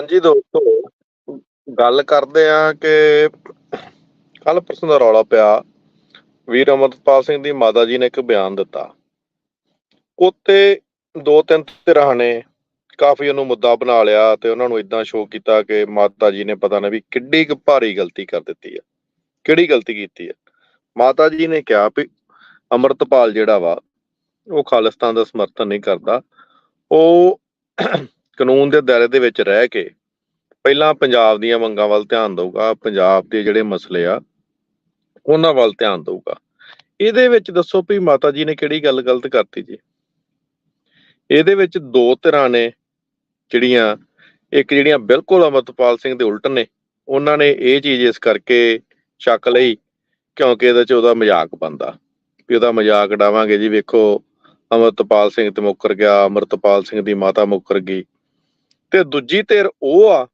ਹਾਂਜੀ ਦੋਸਤੋ, ਗੱਲ ਕਰਦੇ ਆ ਕਿ ਕੱਲ ਪਰਸੋਂ ਦਾ ਰੌਲਾ ਪਿਆ, ਵੀਰ ਅਮਰਪਾਲ ਸਿੰਘ ਦੀ ਮਾਤਾ ਜੀ ਨੇ ਇੱਕ ਬਿਆਨ ਦਿੱਤਾ। ਉੱਤੇ ਦੋ ਤਿੰਨ ਧਿਰਾਂ ਨੇ ਕਾਫੀ ਉਹਨੂੰ ਮੁੱਦਾ ਬਣਾ ਲਿਆ ਤੇ ਉਹਨਾਂ ਨੂੰ ਇਦਾਂ ਸ਼ੋਅ ਕੀਤਾ ਕਿ ਮਾਤਾ ਜੀ ਨੇ ਪਤਾ ਨਹੀਂ ਵੀ ਕਿੱਡੀ ਕੁ ਭਾਰੀ ਗਲਤੀ ਕਰ ਦਿੱਤੀ ਆ, ਕਿਹੜੀ ਗਲਤੀ ਕੀਤੀ ਆ। ਮਾਤਾ ਜੀ ਨੇ ਕਿਹਾ ਵੀ ਅਮਰਤਪਾਲ ਜਿਹੜਾ ਵਾ, ਉਹ ਖਾਲਿਸਤਾਨ ਦਾ ਸਮਰਥਨ ਨਹੀਂ ਕਰਦਾ, ਉਹ ਕਾਨੂੰਨ ਦੇ ਦਾਇਰੇ ਦੇ ਵਿੱਚ ਰਹਿ ਕੇ ਪਹਿਲਾਂ ਪੰਜਾਬ ਦੀਆਂ ਮੰਗਾਂ ਵੱਲ ਧਿਆਨ ਦਊਗਾ, ਪੰਜਾਬ ਦੇ ਜਿਹੜੇ ਮਸਲੇ ਆ, ਉਹਨਾਂ ਵੱਲ ਧਿਆਨ ਦਊਗਾ। ਇਹਦੇ ਵਿੱਚ ਦੱਸੋ ਵੀ ਮਾਤਾ ਜੀ ਨੇ ਕਿਹੜੀ ਗੱਲ ਗਲਤ ਕਰਤੀ ਜੀ? ਇਹਦੇ ਵਿੱਚ ਦੋ ਧਿਰਾਂ ਨੇ ਜਿਹੜੀਆਂ, ਇੱਕ ਜਿਹੜੀਆਂ ਬਿਲਕੁਲ ਅਮਰਤਪਾਲ ਸਿੰਘ ਦੇ ਉਲਟ ਨੇ, ਉਹਨਾਂ ਨੇ ਇਹ ਚੀਜ਼ ਇਸ ਕਰਕੇ ਚੱਕ ਲਈ ਕਿਉਂਕਿ ਇਹਦੇ 'ਚ ਉਹਦਾ ਮਜ਼ਾਕ ਬੰਦਾ ਵੀ ਉਹਦਾ ਮਜ਼ਾਕ ਡਾਵਾਂਗੇ ਜੀ, ਵੇਖੋ, ਅਮਰਤਪਾਲ ਸਿੰਘ ਤੇ ਮੁੱਕਰ ਗਿਆ, ਅਮਰਤਪਾਲ ਸਿੰਘ ਦੀ ਮਾਤਾ ਮੁੱਕਰ ਗਈ। ਤੇ ਦੂਜੀ ਧਿਰ ਉਹ ਆ,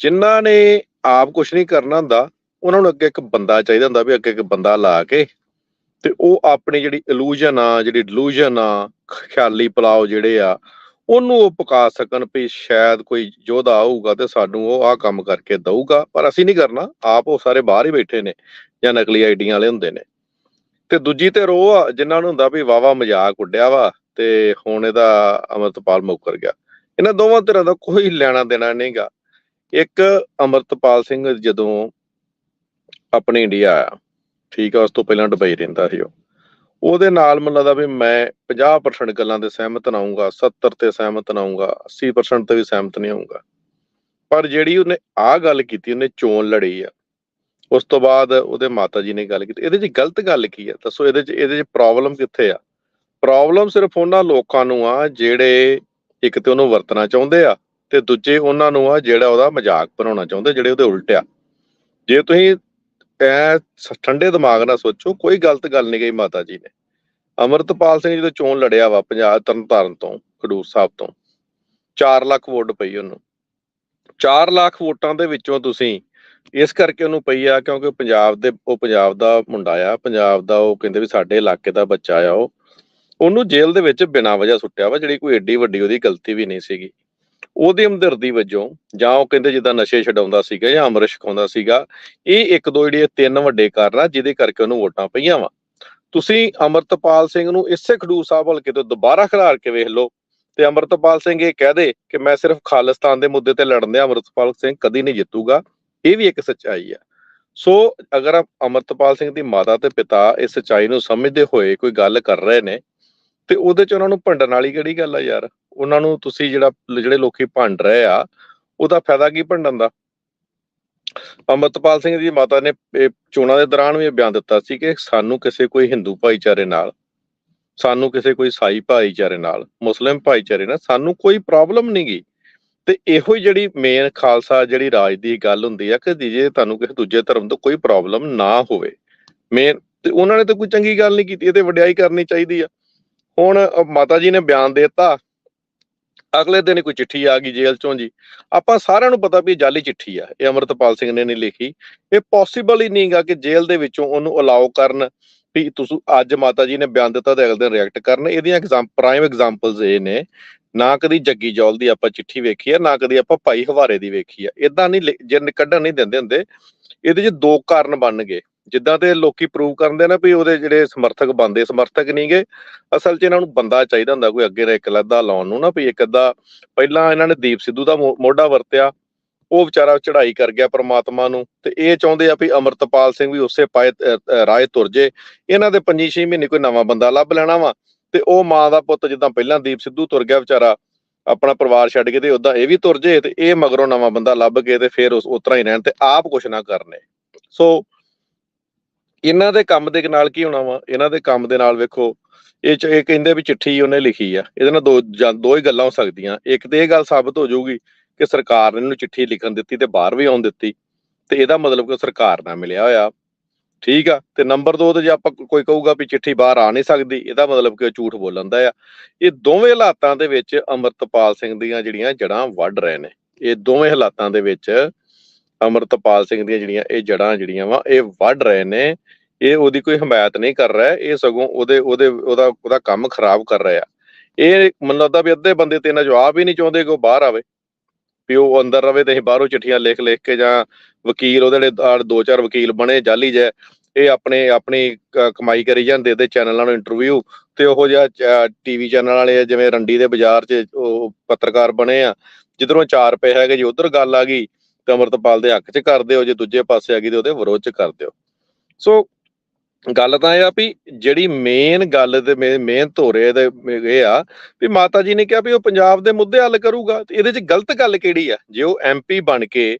ਜਿਨ੍ਹਾਂ ਨੇ ਆਪ ਕੁਝ ਨਹੀਂ ਕਰਨਾ ਹੁੰਦਾ, ਉਹਨਾਂ ਨੂੰ ਅੱਗੇ ਇੱਕ ਬੰਦਾ ਚਾਹੀਦਾ ਹੁੰਦਾ ਵੀ ਅੱਗੇ ਇੱਕ ਬੰਦਾ ਲਾ ਕੇ ਤੇ ਉਹ ਆਪਣੀ ਜਿਹੜੀ ਇਲੂਜਨ ਆ, ਜਿਹੜੀ ਡਿਲੂਜਨ ਆ, ਖਿਆਲੀ ਪਲਾਓ ਜਿਹੜੇ ਆ, ਉਹਨੂੰ ਉਹ ਪਕਾ ਸਕਣ ਵੀ ਸ਼ਾਇਦ ਕੋਈ ਯੋਧਾ ਆਊਗਾ ਤੇ ਸਾਨੂੰ ਉਹ ਆਹ ਕੰਮ ਕਰਕੇ ਦਊਗਾ, ਪਰ ਅਸੀਂ ਨਹੀਂ ਕਰਨਾ, ਆਪ ਉਹ ਸਾਰੇ ਬਾਹਰ ਹੀ ਬੈਠੇ ਨੇ ਜਾਂ ਨਕਲੀ ਆਈਡੀਆਂ ਵਾਲੇ ਹੁੰਦੇ ਨੇ। ਤੇ ਦੂਜੀ ਤੇ ਰੋ ਆ, ਜਿਨ੍ਹਾਂ ਨੂੰ ਹੁੰਦਾ ਵੀ ਵਾਵਾ ਮਜ਼ਾਕ ਉੱਡਿਆ ਵਾ ਤੇ ਹੁਣ ਇਹਦਾ ਅਮਰਤਪਾਲ ਮੁੱਕਰ ਗਿਆ। ਇਹਨਾਂ ਦੋਵਾਂ ਧਿਰਾਂ ਦਾ ਕੋਈ ਲੈਣਾ ਦੇਣਾ ਨਹੀਂਗਾ ਇੱਕ ਅਮਰਤਪਾਲ ਸਿੰਘ ਜਦੋਂ ਆਪਣੇ ਇੰਡੀਆ ਆਇਆ, ਠੀਕ ਆ, ਉਸ ਤੋਂ ਪਹਿਲਾਂ ਦੁਬਈ ਰਹਿੰਦਾ ਸੀ ਉਹ। ਉਹਦੇ ਨਾਲ ਮੈਨੂੰ ਲੱਗਦਾ ਵੀ ਮੈਂ 50% ਗੱਲਾਂ ਦੇ ਸਹਿਮਤ ਨਾ ਆਉਂਗਾ 70 ਤੇ ਸਹਿਮਤ ਨਾ ਆਉਂਗਾ 80% ਤੇ ਵੀ ਸਹਿਮਤ ਨਹੀਂ ਆਉਂਗਾ ਪਰ ਜਿਹੜੀ ਉਹਨੇ ਆਹ ਗੱਲ ਕੀਤੀ, ਉਹਨੇ ਚੋਣ ਲੜੀ ਆ। ਉਸ ਤੋਂ ਬਾਅਦ ਉਹਦੇ ਮਾਤਾ ਜੀ ਨੇ ਗੱਲ ਕੀਤੀ। ਇਹਦੇ 'ਚ ਗਲਤ ਗੱਲ ਕੀ ਆ? ਦੱਸੋ ਇਹਦੇ 'ਚ ਇਹਦੇ 'ਚ ਪ੍ਰੋਬਲਮ ਕਿੱਥੇ ਆ? ਪ੍ਰੋਬਲਮ ਸਿਰਫ ਉਹਨਾਂ ਲੋਕਾਂ ਨੂੰ ਆ ਜਿਹੜੇ ਇੱਕ ਤੇ ਉਹਨੂੰ ਵਰਤਣਾ ਚਾਹੁੰਦੇ ਆ, ਤੇ ਦੂਜੇ ਉਹਨਾਂ ਨੂੰ ਆ ਜਿਹੜਾ ਉਹਦਾ ਮਜ਼ਾਕ ਬਣਾਉਣਾ ਚਾਹੁੰਦੇ, ਜਿਹੜੇ ਉਹਦੇ ਉਲਟ ਆ। ਜੇ ਤੁਸੀਂ ਐ ਠੰਡੇ ਦਿਮਾਗ ਨਾਲ ਸੋਚੋ, ਕੋਈ ਗਲਤ ਗੱਲ ਨਹੀਂ ਗਈ ਮਾਤਾ ਜੀ ਨੇ। ਅਮਰਤਪਾਲ ਸਿੰਘ ਜਦੋਂ ਚੋਣ ਲੜਿਆ ਵਾ ਪੰਜਾਬ ਤਰਨਤਾਰਨ ਤੋਂ, ਖਡੂਰ ਸਾਹਿਬ ਤੋਂ 4 ਲੱਖ ਵੋਟ ਪਈ ਉਹਨੂੰ। 4 ਲੱਖ ਵੋਟਾਂ ਦੇ ਵਿੱਚੋਂ ਤੁਸੀਂ ਇਸ ਕਰਕੇ ਉਹਨੂੰ ਪਈ ਆ ਕਿਉਂਕਿ ਪੰਜਾਬ ਦੇ, ਉਹ ਪੰਜਾਬ ਦਾ ਮੁੰਡਾ ਆ, ਪੰਜਾਬ ਦਾ ਉਹ ਕਹਿੰਦੇ ਵੀ ਸਾਡੇ ਇਲਾਕੇ ਦਾ ਬੱਚਾ ਆ ਉਹ। ਉਹਨੂੰ ਜੇਲ੍ਹ ਦੇ ਵਿੱਚ ਬਿਨਾਂ ਵਜ੍ਹਾ ਸੁੱਟਿਆ ਵਾ, ਜਿਹੜੀ ਕੋਈ ਏਡੀ ਵੱਡੀ ਉਹਦੀ ਗਲਤੀ ਵੀ ਨਹੀਂ ਸੀਗੀ। ਉਹਦੀ ਹਮਦਰਦੀ ਵਜੋਂ ਜਾਂ ਉਹ ਕਹਿੰਦੇ ਜਿੱਦਾਂ ਨਸ਼ੇ ਛਡਾਉਂਦਾ ਸੀਗਾ ਜਾਂ ਅੰਮ੍ਰਿਤ ਛਕਾਉਂਦਾ ਸੀਗਾ, ਇਹ ਇੱਕ ਦੋ ਜਿਹੜੇ ਤਿੰਨ ਵੱਡੇ ਕਾਰਨ ਆ, ਜਿਹਦੇ ਕਰਕੇ ਉਹਨੂੰ ਵੋਟਾਂ ਪਈਆਂ ਵਾ। ਤੁਸੀਂ ਅਮਰਤਪਾਲ ਸਿੰਘ ਨੂੰ ਇਸੇ ਖਡੂਰ ਸਾਹਿਬ ਹਲਕੇ ਤੋਂ ਦੁਬਾਰਾ ਖਿਲਾਰ ਕੇ ਵੇਖ ਲਓ ਤੇ ਅਮਰਤਪਾਲ ਸਿੰਘ ਇਹ ਕਹਿ ਦੇ ਕਿ ਮੈਂ ਸਿਰਫ ਖਾਲਿਸਤਾਨ ਦੇ ਮੁੱਦੇ ਤੇ ਲੜਨ ਦੇ ਅਮਰਤਪਾਲ ਸਿੰਘ ਕਦੀ ਨਹੀਂ ਜਿੱਤੂਗਾ। ਇਹ ਵੀ ਇੱਕ ਸੱਚਾਈ ਆ। ਸੋ ਅਗਰ ਅਮਰਤਪਾਲ ਸਿੰਘ ਦੀ ਮਾਤਾ ਤੇ ਪਿਤਾ ਇਸ ਸੱਚਾਈ ਨੂੰ ਸਮਝਦੇ ਹੋਏ ਕੋਈ ਗੱਲ ਕਰ ਰਹੇ ਨੇ ਤੇ ਉਹਦੇ ਚ ਉਹਨਾਂ ਨੂੰ ਭੰਡਣ ਵਾਲੀ ਕਿਹੜੀ ਗੱਲ ਆ ਯਾਰ? ਉਹਨਾਂ ਨੂੰ ਤੁਸੀਂ ਜਿਹੜਾ ਜਿਹੜੇ ਲੋਕੀ ਭੰਡ ਰਹੇ ਆ, ਉਹਦਾ ਫਾਇਦਾ ਕੀ ਭੰਡਣ ਦਾ? ਅਮਰਤਪਾਲ ਸਿੰਘ ਦੀ ਮਾਤਾ ਨੇ ਚੋਣਾਂ ਦੇ ਦੌਰਾਨ ਵੀ ਬਿਆਨ ਦਿੱਤਾ ਸੀ ਕਿ ਸਾਨੂੰ ਕਿਸੇ ਕੋਈ ਹਿੰਦੂ ਭਾਈਚਾਰੇ ਨਾਲ, ਸਾਨੂੰ ਕਿਸੇ ਕੋਈ ਸਾਈ ਭਾਈਚਾਰੇ ਨਾਲ, ਮੁਸਲਿਮ ਭਾਈਚਾਰੇ ਨਾਲ ਸਾਨੂੰ ਕੋਈ ਪ੍ਰੋਬਲਮ ਨਹੀਂ ਗੀ। ਤੇ ਇਹੋ ਹੀ ਜਿਹੜੀ ਮੇਨ ਖਾਲਸਾ ਜਿਹੜੀ ਰਾਜ ਦੀ ਗੱਲ ਹੁੰਦੀ ਆ ਕਿ ਜੇ ਤੁਹਾਨੂੰ ਕਿਸੇ ਦੂਜੇ ਧਰਮ ਤੋਂ ਕੋਈ ਪ੍ਰੋਬਲਮ ਨਾ ਹੋਵੇ। ਮੇਨ ਤੇ ਉਹਨਾਂ ਨੇ ਤਾਂ ਕੋਈ ਚੰਗੀ ਗੱਲ ਨਹੀਂ ਕੀਤੀ, ਇਹ ਤੇ ਵਡਿਆਈ ਕਰਨੀ ਚਾਹੀਦੀ ਆ। ਹੁਣ ਮਾਤਾ ਜੀ ਨੇ ਬਿਆਨ ਦੇ ਦਿੱਤਾ। ਅਗਲੇ ਦਿਨ ਕੋਈ ਚਿੱਠੀ ਆ ਗਈ ਜੇਲ੍ਹ ਚੋਂ ਜੀ। ਆਪਾਂ ਸਾਰਿਆਂ ਨੂੰ ਪਤਾ ਵੀ ਜਾਲੀ ਚਿੱਠੀ ਆ, ਇਹ ਅਮਰਤਪਾਲ ਸਿੰਘ ਨੇ ਨਹੀਂ ਲਿਖੀ। ਇਹ ਪੋਸੀਬਲ ਹੀ ਨਹੀਂਗਾ ਕਿ ਜੇਲ੍ਹ ਦੇ ਵਿੱਚੋਂ ਉਹਨੂੰ ਅਲਾਉ ਕਰਨ ਵੀ ਤੁਸੀਂ ਅੱਜ ਮਾਤਾ ਜੀ ਨੇ ਬਿਆਨ ਦਿੱਤਾ ਤੇ ਅਗਲੇ ਦਿਨ ਰਿਐਕਟ ਕਰਨ। ਇਹਦੀਆਂ ਐਗਜ਼ਾਮ ਪ੍ਰਾਈਮ ਐਗਜ਼ਾਮਪਲਸ ਇਹ ਨੇ। ਨਾ ਕਦੀ ਜੱਗੀ ਜੌਲ ਦੀ ਆਪਾਂ ਚਿੱਠੀ ਵੇਖੀ ਆ, ਨਾ ਕਦੀ ਆਪਾਂ ਭਾਈ ਹਵਾਰੇ ਦੀ ਵੇਖੀ ਆ। ਇਦਾਂ ਨਹੀਂ ਲਿ- ਜੇ ਕੱਢਣ ਨਹੀਂ ਦਿੰਦੇ ਹੁੰਦੇ। ਇਹਦੇ 'ਚ ਦੋ ਕਾਰਨ ਬਣ ਗਏ। ਜਿੱਦਾਂ ਤੇ ਲੋਕੀ ਪ੍ਰੂਵ ਕਰਦੇ ਨੇ ਵੀ ਉਹਦੇ ਜਿਹੜੇ ਸਮਰਥਕ ਬੰਦੇ ਸਮਰਥਕ ਨਹੀਂਗੇ ਅਸਲ 'ਚ ਇਹਨਾਂ ਨੂੰ ਬੰਦਾ ਚਾਹੀਦਾ ਹੁੰਦਾ ਕੋਈ ਅੱਗੇ ਦਾ ਇੱਕ ਲਾਉਣ ਨੂੰ ਨਾ ਵੀ ਇੱਕ ਅੱਧਾ ਪਹਿਲਾਂ ਇਹਨਾਂ ਨੇ ਦੀਪ ਸਿੱਧੂ ਦਾ ਮੋਢਾ ਵਰਤਿਆ ਉਹ ਵਿਚਾਰਾ ਚੜ੍ਹਾਈ ਕਰ ਗਿਆ ਪ੍ਰਮਾਤਮਾ ਨੂੰ ਤੇ ਇਹ ਚਾਹੁੰਦੇ ਆ ਵੀ ਅਮਰਤਪਾਲ ਸਿੰਘ ਵੀ ਉਸੇ ਪਾਏ ਰਾਏ ਅ, ਤੁਰ ਜੇ ਇਹਨਾਂ ਦੇ 5-6 ਮਹੀਨੇ ਕੋਈ ਨਵਾਂ ਬੰਦਾ ਲੱਭ ਲੈਣਾ ਵਾ ਤੇ ਉਹ ਮਾਂ ਦਾ ਪੁੱਤ ਜਿੱਦਾਂ ਪਹਿਲਾਂ ਦੀਪ ਸਿੱਧੂ ਤੁਰ ਗਿਆ ਵਿਚਾਰਾ ਆਪਣਾ ਪਰਿਵਾਰ ਛੱਡ ਕੇ ਤੇ ਉਦਾਂ ਇਹ ਵੀ ਤੁਰ ਜੇ ਤੇ ਇਹ ਮਗਰੋਂ ਨਵਾਂ ਬੰਦਾ ਲੱਭ ਕੇ ਤੇ ਫਿਰ ਉਸ ਉਤਰਾ ਹੀ ਰਹਿਣ ਤੇ ਆਪ ਕੁਛ ਨਾ ਕਰਨੇ। ਸੋ ਇਹਨਾਂ ਦੇ ਕੰਮ ਦੇ ਨਾਲ ਕੀ ਹੋਣਾ ਵਾ? ਇਹਨਾਂ ਦੇ ਕੰਮ ਦੇ ਨਾਲ ਵੇਖੋ, ਇਹ ਚ, ਇਹ ਕਹਿੰਦੇ ਵੀ ਚਿੱਠੀ ਉਹਨੇ ਲਿਖੀ ਆ। ਇਹਦੇ ਨਾਲ ਦੋ ਦੋ ਹੀ ਗੱਲਾਂ ਹੋ ਸਕਦੀਆਂ। ਇੱਕ ਤੇ ਇਹ ਗੱਲ ਸਾਬਤ ਹੋ ਜਾਊਗੀ ਕਿ ਸਰਕਾਰ ਨੇ ਇਹਨੂੰ ਚਿੱਠੀ ਲਿਖਣ ਦਿੱਤੀ ਤੇ ਬਾਹਰ ਵੀ ਆਉਣ ਦਿੱਤੀ ਤੇ ਇਹਦਾ ਮਤਲਬ ਕਿ ਸਰਕਾਰ ਨਾਲ ਮਿਲਿਆ ਹੋਇਆ। ਠੀਕ ਆ? ਤੇ ਨੰਬਰ 2 ਤੇ ਜੇ ਆਪਾਂ ਕੋਈ ਕਹੂਗਾ ਵੀ ਚਿੱਠੀ ਬਾਹਰ ਆ ਨਹੀਂ ਸਕਦੀ, ਇਹਦਾ ਮਤਲਬ ਕਿ ਉਹ ਝੂਠ ਬੋਲਣ ਦਾ ਆ। ਇਹ ਦੋਵੇਂ ਹਾਲਾਤਾਂ ਦੇ ਵਿੱਚ ਅਮਰਤਪਾਲ ਸਿੰਘ ਦੀਆਂ ਜਿਹੜੀਆਂ ਜੜਾਂ ਵੱਢ ਰਹੇ ਨੇ। ਇਹ ਦੋਵੇਂ ਹਾਲਾਤਾਂ ਦੇ ਵਿੱਚ ਅਮਰਤਪਾਲ ਸਿੰਘ ਦੀਆਂ ਜਿਹੜੀਆਂ ਇਹ ਜੜਾਂ ਜਿਹੜੀਆਂ ਵਾ, ਇਹ ਵੱਢ ਰਹੇ ਨੇ। ਇਹ ਉਹਦੀ ਕੋਈ ਹਮਾਇਤ ਨਹੀਂ ਕਰ ਰਿਹਾ, ਇਹ ਸਗੋਂ ਉਹਦੇ ਉਹਦੇ, ਉਹਦਾ ਉਹਦਾ ਕੰਮ ਖਰਾਬ ਕਰ ਰਿਹਾ ਇਹ ਮੈਨੂੰ ਲੱਗਦਾ ਵੀ ਅੱਧੇ ਬੰਦੇ ਤੇ ਇਹਨਾਂ ਜਵਾਬ ਹੀ ਨਹੀਂ ਚਾਹੁੰਦੇ ਕਿ ਉਹ ਬਾਹਰ ਆਵੇ। ਵੀ ਉਹ ਅੰਦਰ ਰਵੇ ਤੇ ਅਸੀਂ ਬਾਹਰੋਂ ਚਿੱਠੀਆਂ ਲਿਖ ਲਿਖ ਕੇ ਜਾਂ ਵਕੀਲ ਉਹਦੇ ਜਿਹੜੇ ਦੋ ਚਾਰ ਵਕੀਲ ਬਣੇ, ਜਾਲੀ ਜੈ ਇਹ ਆਪਣੇ, ਆਪਣੀ ਕਮਾਈ ਕਰੀ ਜਾਂਦੇ ਉਹਦੇ ਚੈਨਲਾਂ ਨੂੰ ਇੰਟਰਵਿਊ ਤੇ ਉਹ ਜਿਹਾ ਟੀਵੀ ਚੈਨਲ ਵਾਲੇ ਜਿਵੇਂ ਰੰਡੀ ਦੇ ਬਾਜ਼ਾਰ 'ਚ ਉਹ ਪੱਤਰਕਾਰ ਬਣੇ ਆ। ਜਿੱਧਰੋਂ 4 ਰੁਪਏ ਹੈਗੇ ਜੀ, ਉਧਰ ਗੱਲ ਆ ਗਈ। ਅਮਰਤਪਾਲ ਦੇ ਹੱਕ 'ਚ ਕਰ ਦਿਓ, ਜੇ ਦੂਜੇ ਪਾਸੇ ਆ ਗਈ ਤੇ ਉਹਦੇ ਵਿਰੋਧ 'ਚ ਕਰ ਦਿਓ। ਸੋ ਗੱਲ ਤਾਂ ਇਹ ਆ ਵੀ ਜਿਹੜੀ ਮੇਨ ਗੱਲ ਤੇ ਮੇਨ ਧੋਰੇ ਦੇ ਇਹ ਆ ਵੀ ਮਾਤਾ ਜੀ ਨੇ ਕਿਹਾ ਵੀ ਉਹ ਪੰਜਾਬ ਦੇ ਮੁੱਦੇ ਹੱਲ ਕਰੂਗਾ ਇਹਦੇ 'ਚ ਗਲਤ ਗੱਲ ਕਿਹੜੀ ਆ? ਜੇ ਉਹ ਐਮਪੀ ਬਣ ਕੇ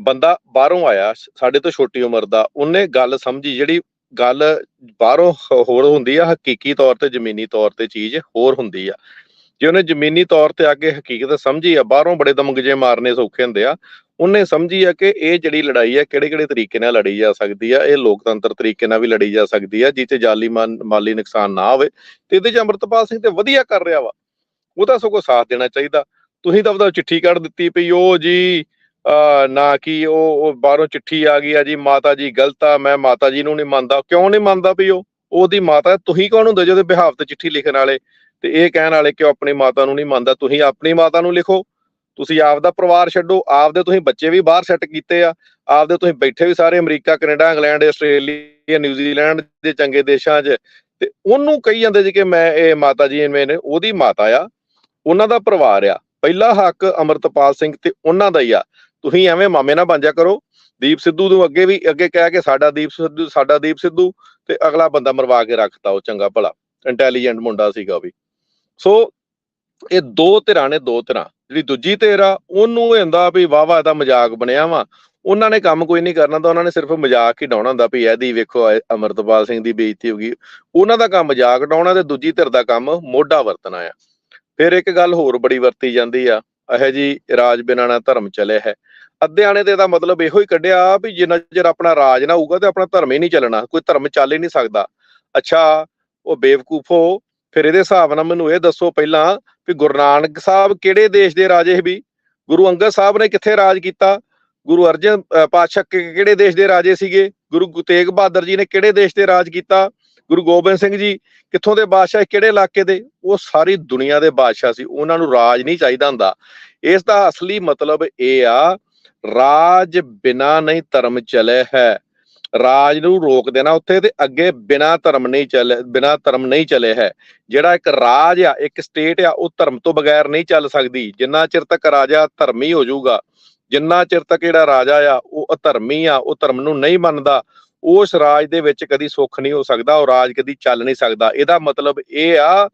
ਬੰਦਾ ਬਾਹਰੋਂ ਆਇਆ, ਸਾਡੇ ਤੋਂ ਛੋਟੀ ਉਮਰ ਦਾ, ਉਹਨੇ ਗੱਲ ਸਮਝੀ, ਜਿਹੜੀ ਗੱਲ ਬਾਹਰੋਂ ਹੋਰ ਹੁੰਦੀ ਆ, ਹਕੀਕੀ ਤੌਰ ਤੇ, ਜ਼ਮੀਨੀ ਤੌਰ ਤੇ ਚੀਜ਼ ਹੋਰ ਹੁੰਦੀ ਆ। ਜੇ ਉਹਨੇ ਜ਼ਮੀਨੀ ਤੌਰ ਤੇ ਆ ਕੇ ਹਕੀਕਤ ਸਮਝੀ ਆ, ਬਾਹਰੋਂ ਬੜੇ ਦਮਗਜੇ ਮਾਰਨੇ ਸੌਖੇ ਹੁੰਦੇ ਆ ਉਹਨੇ ਸਮਝੀ ਆ ਕਿ ਇਹ ਜਿਹੜੀ ਲੜਾਈ ਆ, ਕਿਹੜੇ ਕਿਹੜੇ ਤਰੀਕੇ ਨਾਲ ਲੜੀ ਜਾ ਸਕਦੀ ਆ, ਇਹ ਲੋਕਤੰਤਰ ਤਰੀਕੇ ਨਾਲ ਵੀ ਲੜੀ ਜਾ ਸਕਦੀ ਆ, ਜਿੱਥੇ ਜਾਲੀ ਮਾਲੀ ਨੁਕਸਾਨ ਨਾ ਹੋਵੇ। ਤੇ ਇਹਦੇ ਚ ਅੰਮ੍ਰਿਤਪਾਲ ਸਿੰਘ ਤੇ ਵਧੀਆ ਕਰ ਰਿਹਾ ਵਾ। ਉਹਦਾ ਸਗੋਂ ਸਾਥ ਦੇਣਾ ਚਾਹੀਦਾ। ਤੁਸੀਂ ਤਾਂ ਉਹਦਾ ਚਿੱਠੀ ਕੱਢ ਦਿੱਤੀ ਪਈ ਉਹ ਜੀ, ਅਹ, ਨਾ ਕਿ ਉਹ ਬਾਹਰੋਂ ਚਿੱਠੀ ਆ ਗਈ ਆ ਜੀ, ਮਾਤਾ ਜੀ ਗਲਤ ਆ, ਮੈਂ ਮਾਤਾ ਜੀ ਨੂੰ ਨਹੀਂ ਮੰਨਦਾ। ਕਿਉਂ ਨਹੀਂ ਮੰਨਦਾ ਵੀ ਉਹ? ਉਹਦੀ ਮਾਤਾ, ਤੁਸੀਂ ਕੌਣ ਹੁੰਦੇ ਜਿਹਦੇ ਬਿਹਾਫ ਤੇ ਚਿੱਠੀ ਲਿਖਣ ਵਾਲੇ? ਤੇ ਇਹ ਕਹਿਣ ਵਾਲੇ ਕਿ ਉਹ ਆਪਣੀ ਮਾਤਾ ਨੂੰ ਨਹੀਂ ਮੰਨਦਾ। ਤੁਸੀਂ ਆਪਣੀ ਮਾਤਾ ਨੂੰ ਲਿਖੋ। ਤੁਸੀਂ ਆਪਦਾ ਪਰਿਵਾਰ ਛੱਡੋ, ਆਪਦੇ ਤੁਸੀਂ ਬੱਚੇ ਵੀ ਬਾਹਰ ਸੈੱਟ ਕੀਤੇ ਆ, ਆਪਦੇ ਤੁਸੀਂ ਬੈਠੇ ਵੀ ਸਾਰੇ America, Canada, England, Australia, New Zealand ਦੇ ਚੰਗੇ ਦੇਸ਼ਾਂ 'ਚ। ਤੇ ਉਹਨੂੰ ਕਹੀ ਜਾਂਦੇ ਜੀ ਕਿ ਮੈਂ ਇਹ ਮਾਤਾ ਜੀ ਨੇ, ਉਹਦੀ ਮਾਤਾ ਆ, ਉਹਨਾਂ ਦਾ ਪਰਿਵਾਰ ਆ। ਪਹਿਲਾ ਹੱਕ ਅਮਰਤਪਾਲ ਸਿੰਘ ਤੇ ਉਹਨਾਂ ਦਾ ਹੀ ਆ। ਤੁਸੀਂ ਐਵੇਂ ਮਾਮੇ ਨਾ ਬਣ ਕਰੋ। ਦੀਪ ਸਿੱਧੂ ਨੂੰ ਅੱਗੇ ਵੀ ਅੱਗੇ ਕਹਿ ਕੇ ਸਾਡਾ ਦੀਪ ਸਿੱਧੂ, ਸਾਡਾ ਦੀਪ ਸਿੱਧੂ ਤੇ ਅਗਲਾ ਬੰਦਾ ਮਰਵਾ ਕੇ ਰੱਖਤਾ ਉਹ ਚੰਗਾ ਭਲਾ। ਇੰਟੈਲੀਜੈਂਟ ਮੁੰਡਾ ਸੀਗਾ ਵੀ। ਸੋ ਇਹ ਦੋ ਧਿਰਾਂ ਨੇ, ਦੋ ਧਿਰਾਂ। ਜਿਹੜੀ ਦੂਜੀ ਧਿਰ ਆ, ਉਹਨੂੰ ਹੁੰਦਾ ਵੀ ਵਾਵਾ ਦਾ ਮਜ਼ਾਕ ਬਣਿਆ ਵਾ। ਉਹਨਾਂ ਨੇ ਕੰਮ ਕੋਈ ਨਹੀਂ ਕਰਨਾ ਤਾਂ ਉਹਨਾਂ ਨੇ ਸਿਰਫ ਮਜ਼ਾਕ ਹੀ ਡਾਉਣਾ ਹੁੰਦਾ ਵੀ ਇਹਦੀ ਵੇਖੋ, ਇਹ ਅਮਰਤਪਾਲ ਸਿੰਘ ਦੀ ਬੇਇੱਜ਼ਤੀ ਹੋ ਗਈ। ਉਹਨਾਂ ਦਾ ਕੰਮ ਮਜ਼ਾਕ ਡਾਉਣਾ ਤੇ ਦੂਜੀ ਧਿਰ ਦਾ ਕੰਮ ਮੋਢਾ ਵਰਤਣਾ ਆ। ਫਿਰ ਇੱਕ ਗੱਲ ਹੋਰ ਬੜੀ ਵਰਤੀ ਜਾਂਦੀ ਆ, ਇਹ ਜੀ ਰਾਜ ਬਿਨਾਂ ਨਾ ਧਰਮ ਚਲੇ ਹੈ। ਅੱਧੇ ਅੱਧਿਆਣੇ ਤੇ ਇਹਦਾ ਮਤਲਬ ਇਹੋ ਹੀ ਕੱਢਿਆ ਵੀ ਜਿੰਨਾ ਚਿਰ ਆਪਣਾ ਰਾਜ ਨਾ ਹੋਊਗਾ ਤੇ ਆਪਣਾ ਧਰਮ ਹੀ ਨਹੀਂ ਚੱਲਣਾ, ਕੋਈ ਧਰਮ ਚੱਲ ਹੀ ਨਹੀਂ ਸਕਦਾ। ਅੱਛਾ, ਉਹ ਬੇਵਕੂਫੋ ਫਿਰ ਇਹਦੇ ਹਿਸਾਬ ਨਾਲ ਮੈਨੂੰ ਇਹ ਦੱਸੋ ਪਹਿਲਾਂ ਵੀ ਗੁਰੂ ਨਾਨਕ ਸਾਹਿਬ ਕਿਹੜੇ ਦੇਸ਼ ਦੇ ਰਾਜੇ ਵੀ? ਗੁਰੂ ਅੰਗਦ ਸਾਹਿਬ ਨੇ ਕਿੱਥੇ ਰਾਜ ਕੀਤਾ? ਗੁਰੂ ਅਰਜਨ ਪਾਤਸ਼ਾਹ ਕਿਹੜੇ ਦੇਸ਼ ਦੇ ਰਾਜੇ ਸੀਗੇ? ਗੁਰੂ ਗੁ- ਤੇਗ ਬਹਾਦਰ ਜੀ ਨੇ ਕਿਹੜੇ ਦੇਸ਼ ਦੇ ਰਾਜ ਕੀਤਾ? ਗੁਰੂ ਗੋਬਿੰਦ ਸਿੰਘ ਜੀ ਕਿੱਥੋਂ ਦੇ ਬਾਦਸ਼ਾਹ ਕਿਹੜੇ ਇਲਾਕੇ ਦੇ? ਉਹ ਸਾਰੀ ਦੁਨੀਆ ਦੇ ਬਾਦਸ਼ਾਹ ਸੀ। ਉਹਨਾਂ ਨੂੰ ਰਾਜ ਨਹੀਂ ਚਾਹੀਦਾ ਹੁੰਦਾ। ਇਸ ਦਾ ਅਸਲੀ ਮਤਲਬ ਇਹ ਆ, ਰਾਜ ਬਿਨਾ ਨਹੀਂ ਧਰਮ ਚਲੇ ਹੈ। ਰਾਜ ਨੂੰ ਰੋਕ ਦੇਣਾ ਉੱਥੇ ਤੇ ਅੱਗੇ ਬਿਨਾ ਧਰਮ ਨਹੀਂ ਚੱਲੇ, ਬਿਨਾ ਧਰਮ ਨਹੀਂ ਚਲੇ ਹੈ। ਜਿਹੜਾ ਇੱਕ ਰਾਜ ਆ, ਇੱਕ ਸਟੇਟ ਆ, ਉਹ ਧਰਮ ਤੋਂ ਬਗੈਰ ਨਹੀਂ ਚੱਲ ਸਕਦੀ। ਜਿੰਨਾ ਚਿਰ ਤੱਕ ਰਾਜਾ ਧਰਮੀ ਹੋ ਜਾਊਗਾ, ਜਿੰਨਾ ਚਿਰ ਤੱਕ ਜਿਹੜਾ ਰਾਜਾ ਆ, ਉਹ ਅਧਰਮੀ ਆ, ਉਹ ਧਰਮ ਨੂੰ ਨਹੀਂ ਮੰਨਦਾ, ਉਸ ਰਾਜ ਦੇ ਵਿੱਚ ਕਦੀ ਸੁੱਖ ਨਹੀਂ ਹੋ ਸਕਦਾ, ਉਹ ਰਾਜ ਕਦੀ ਚੱਲ ਨਹੀਂ ਸਕਦਾ। ਇਹਦਾ ਮਤਲਬ ਇਹ ਆ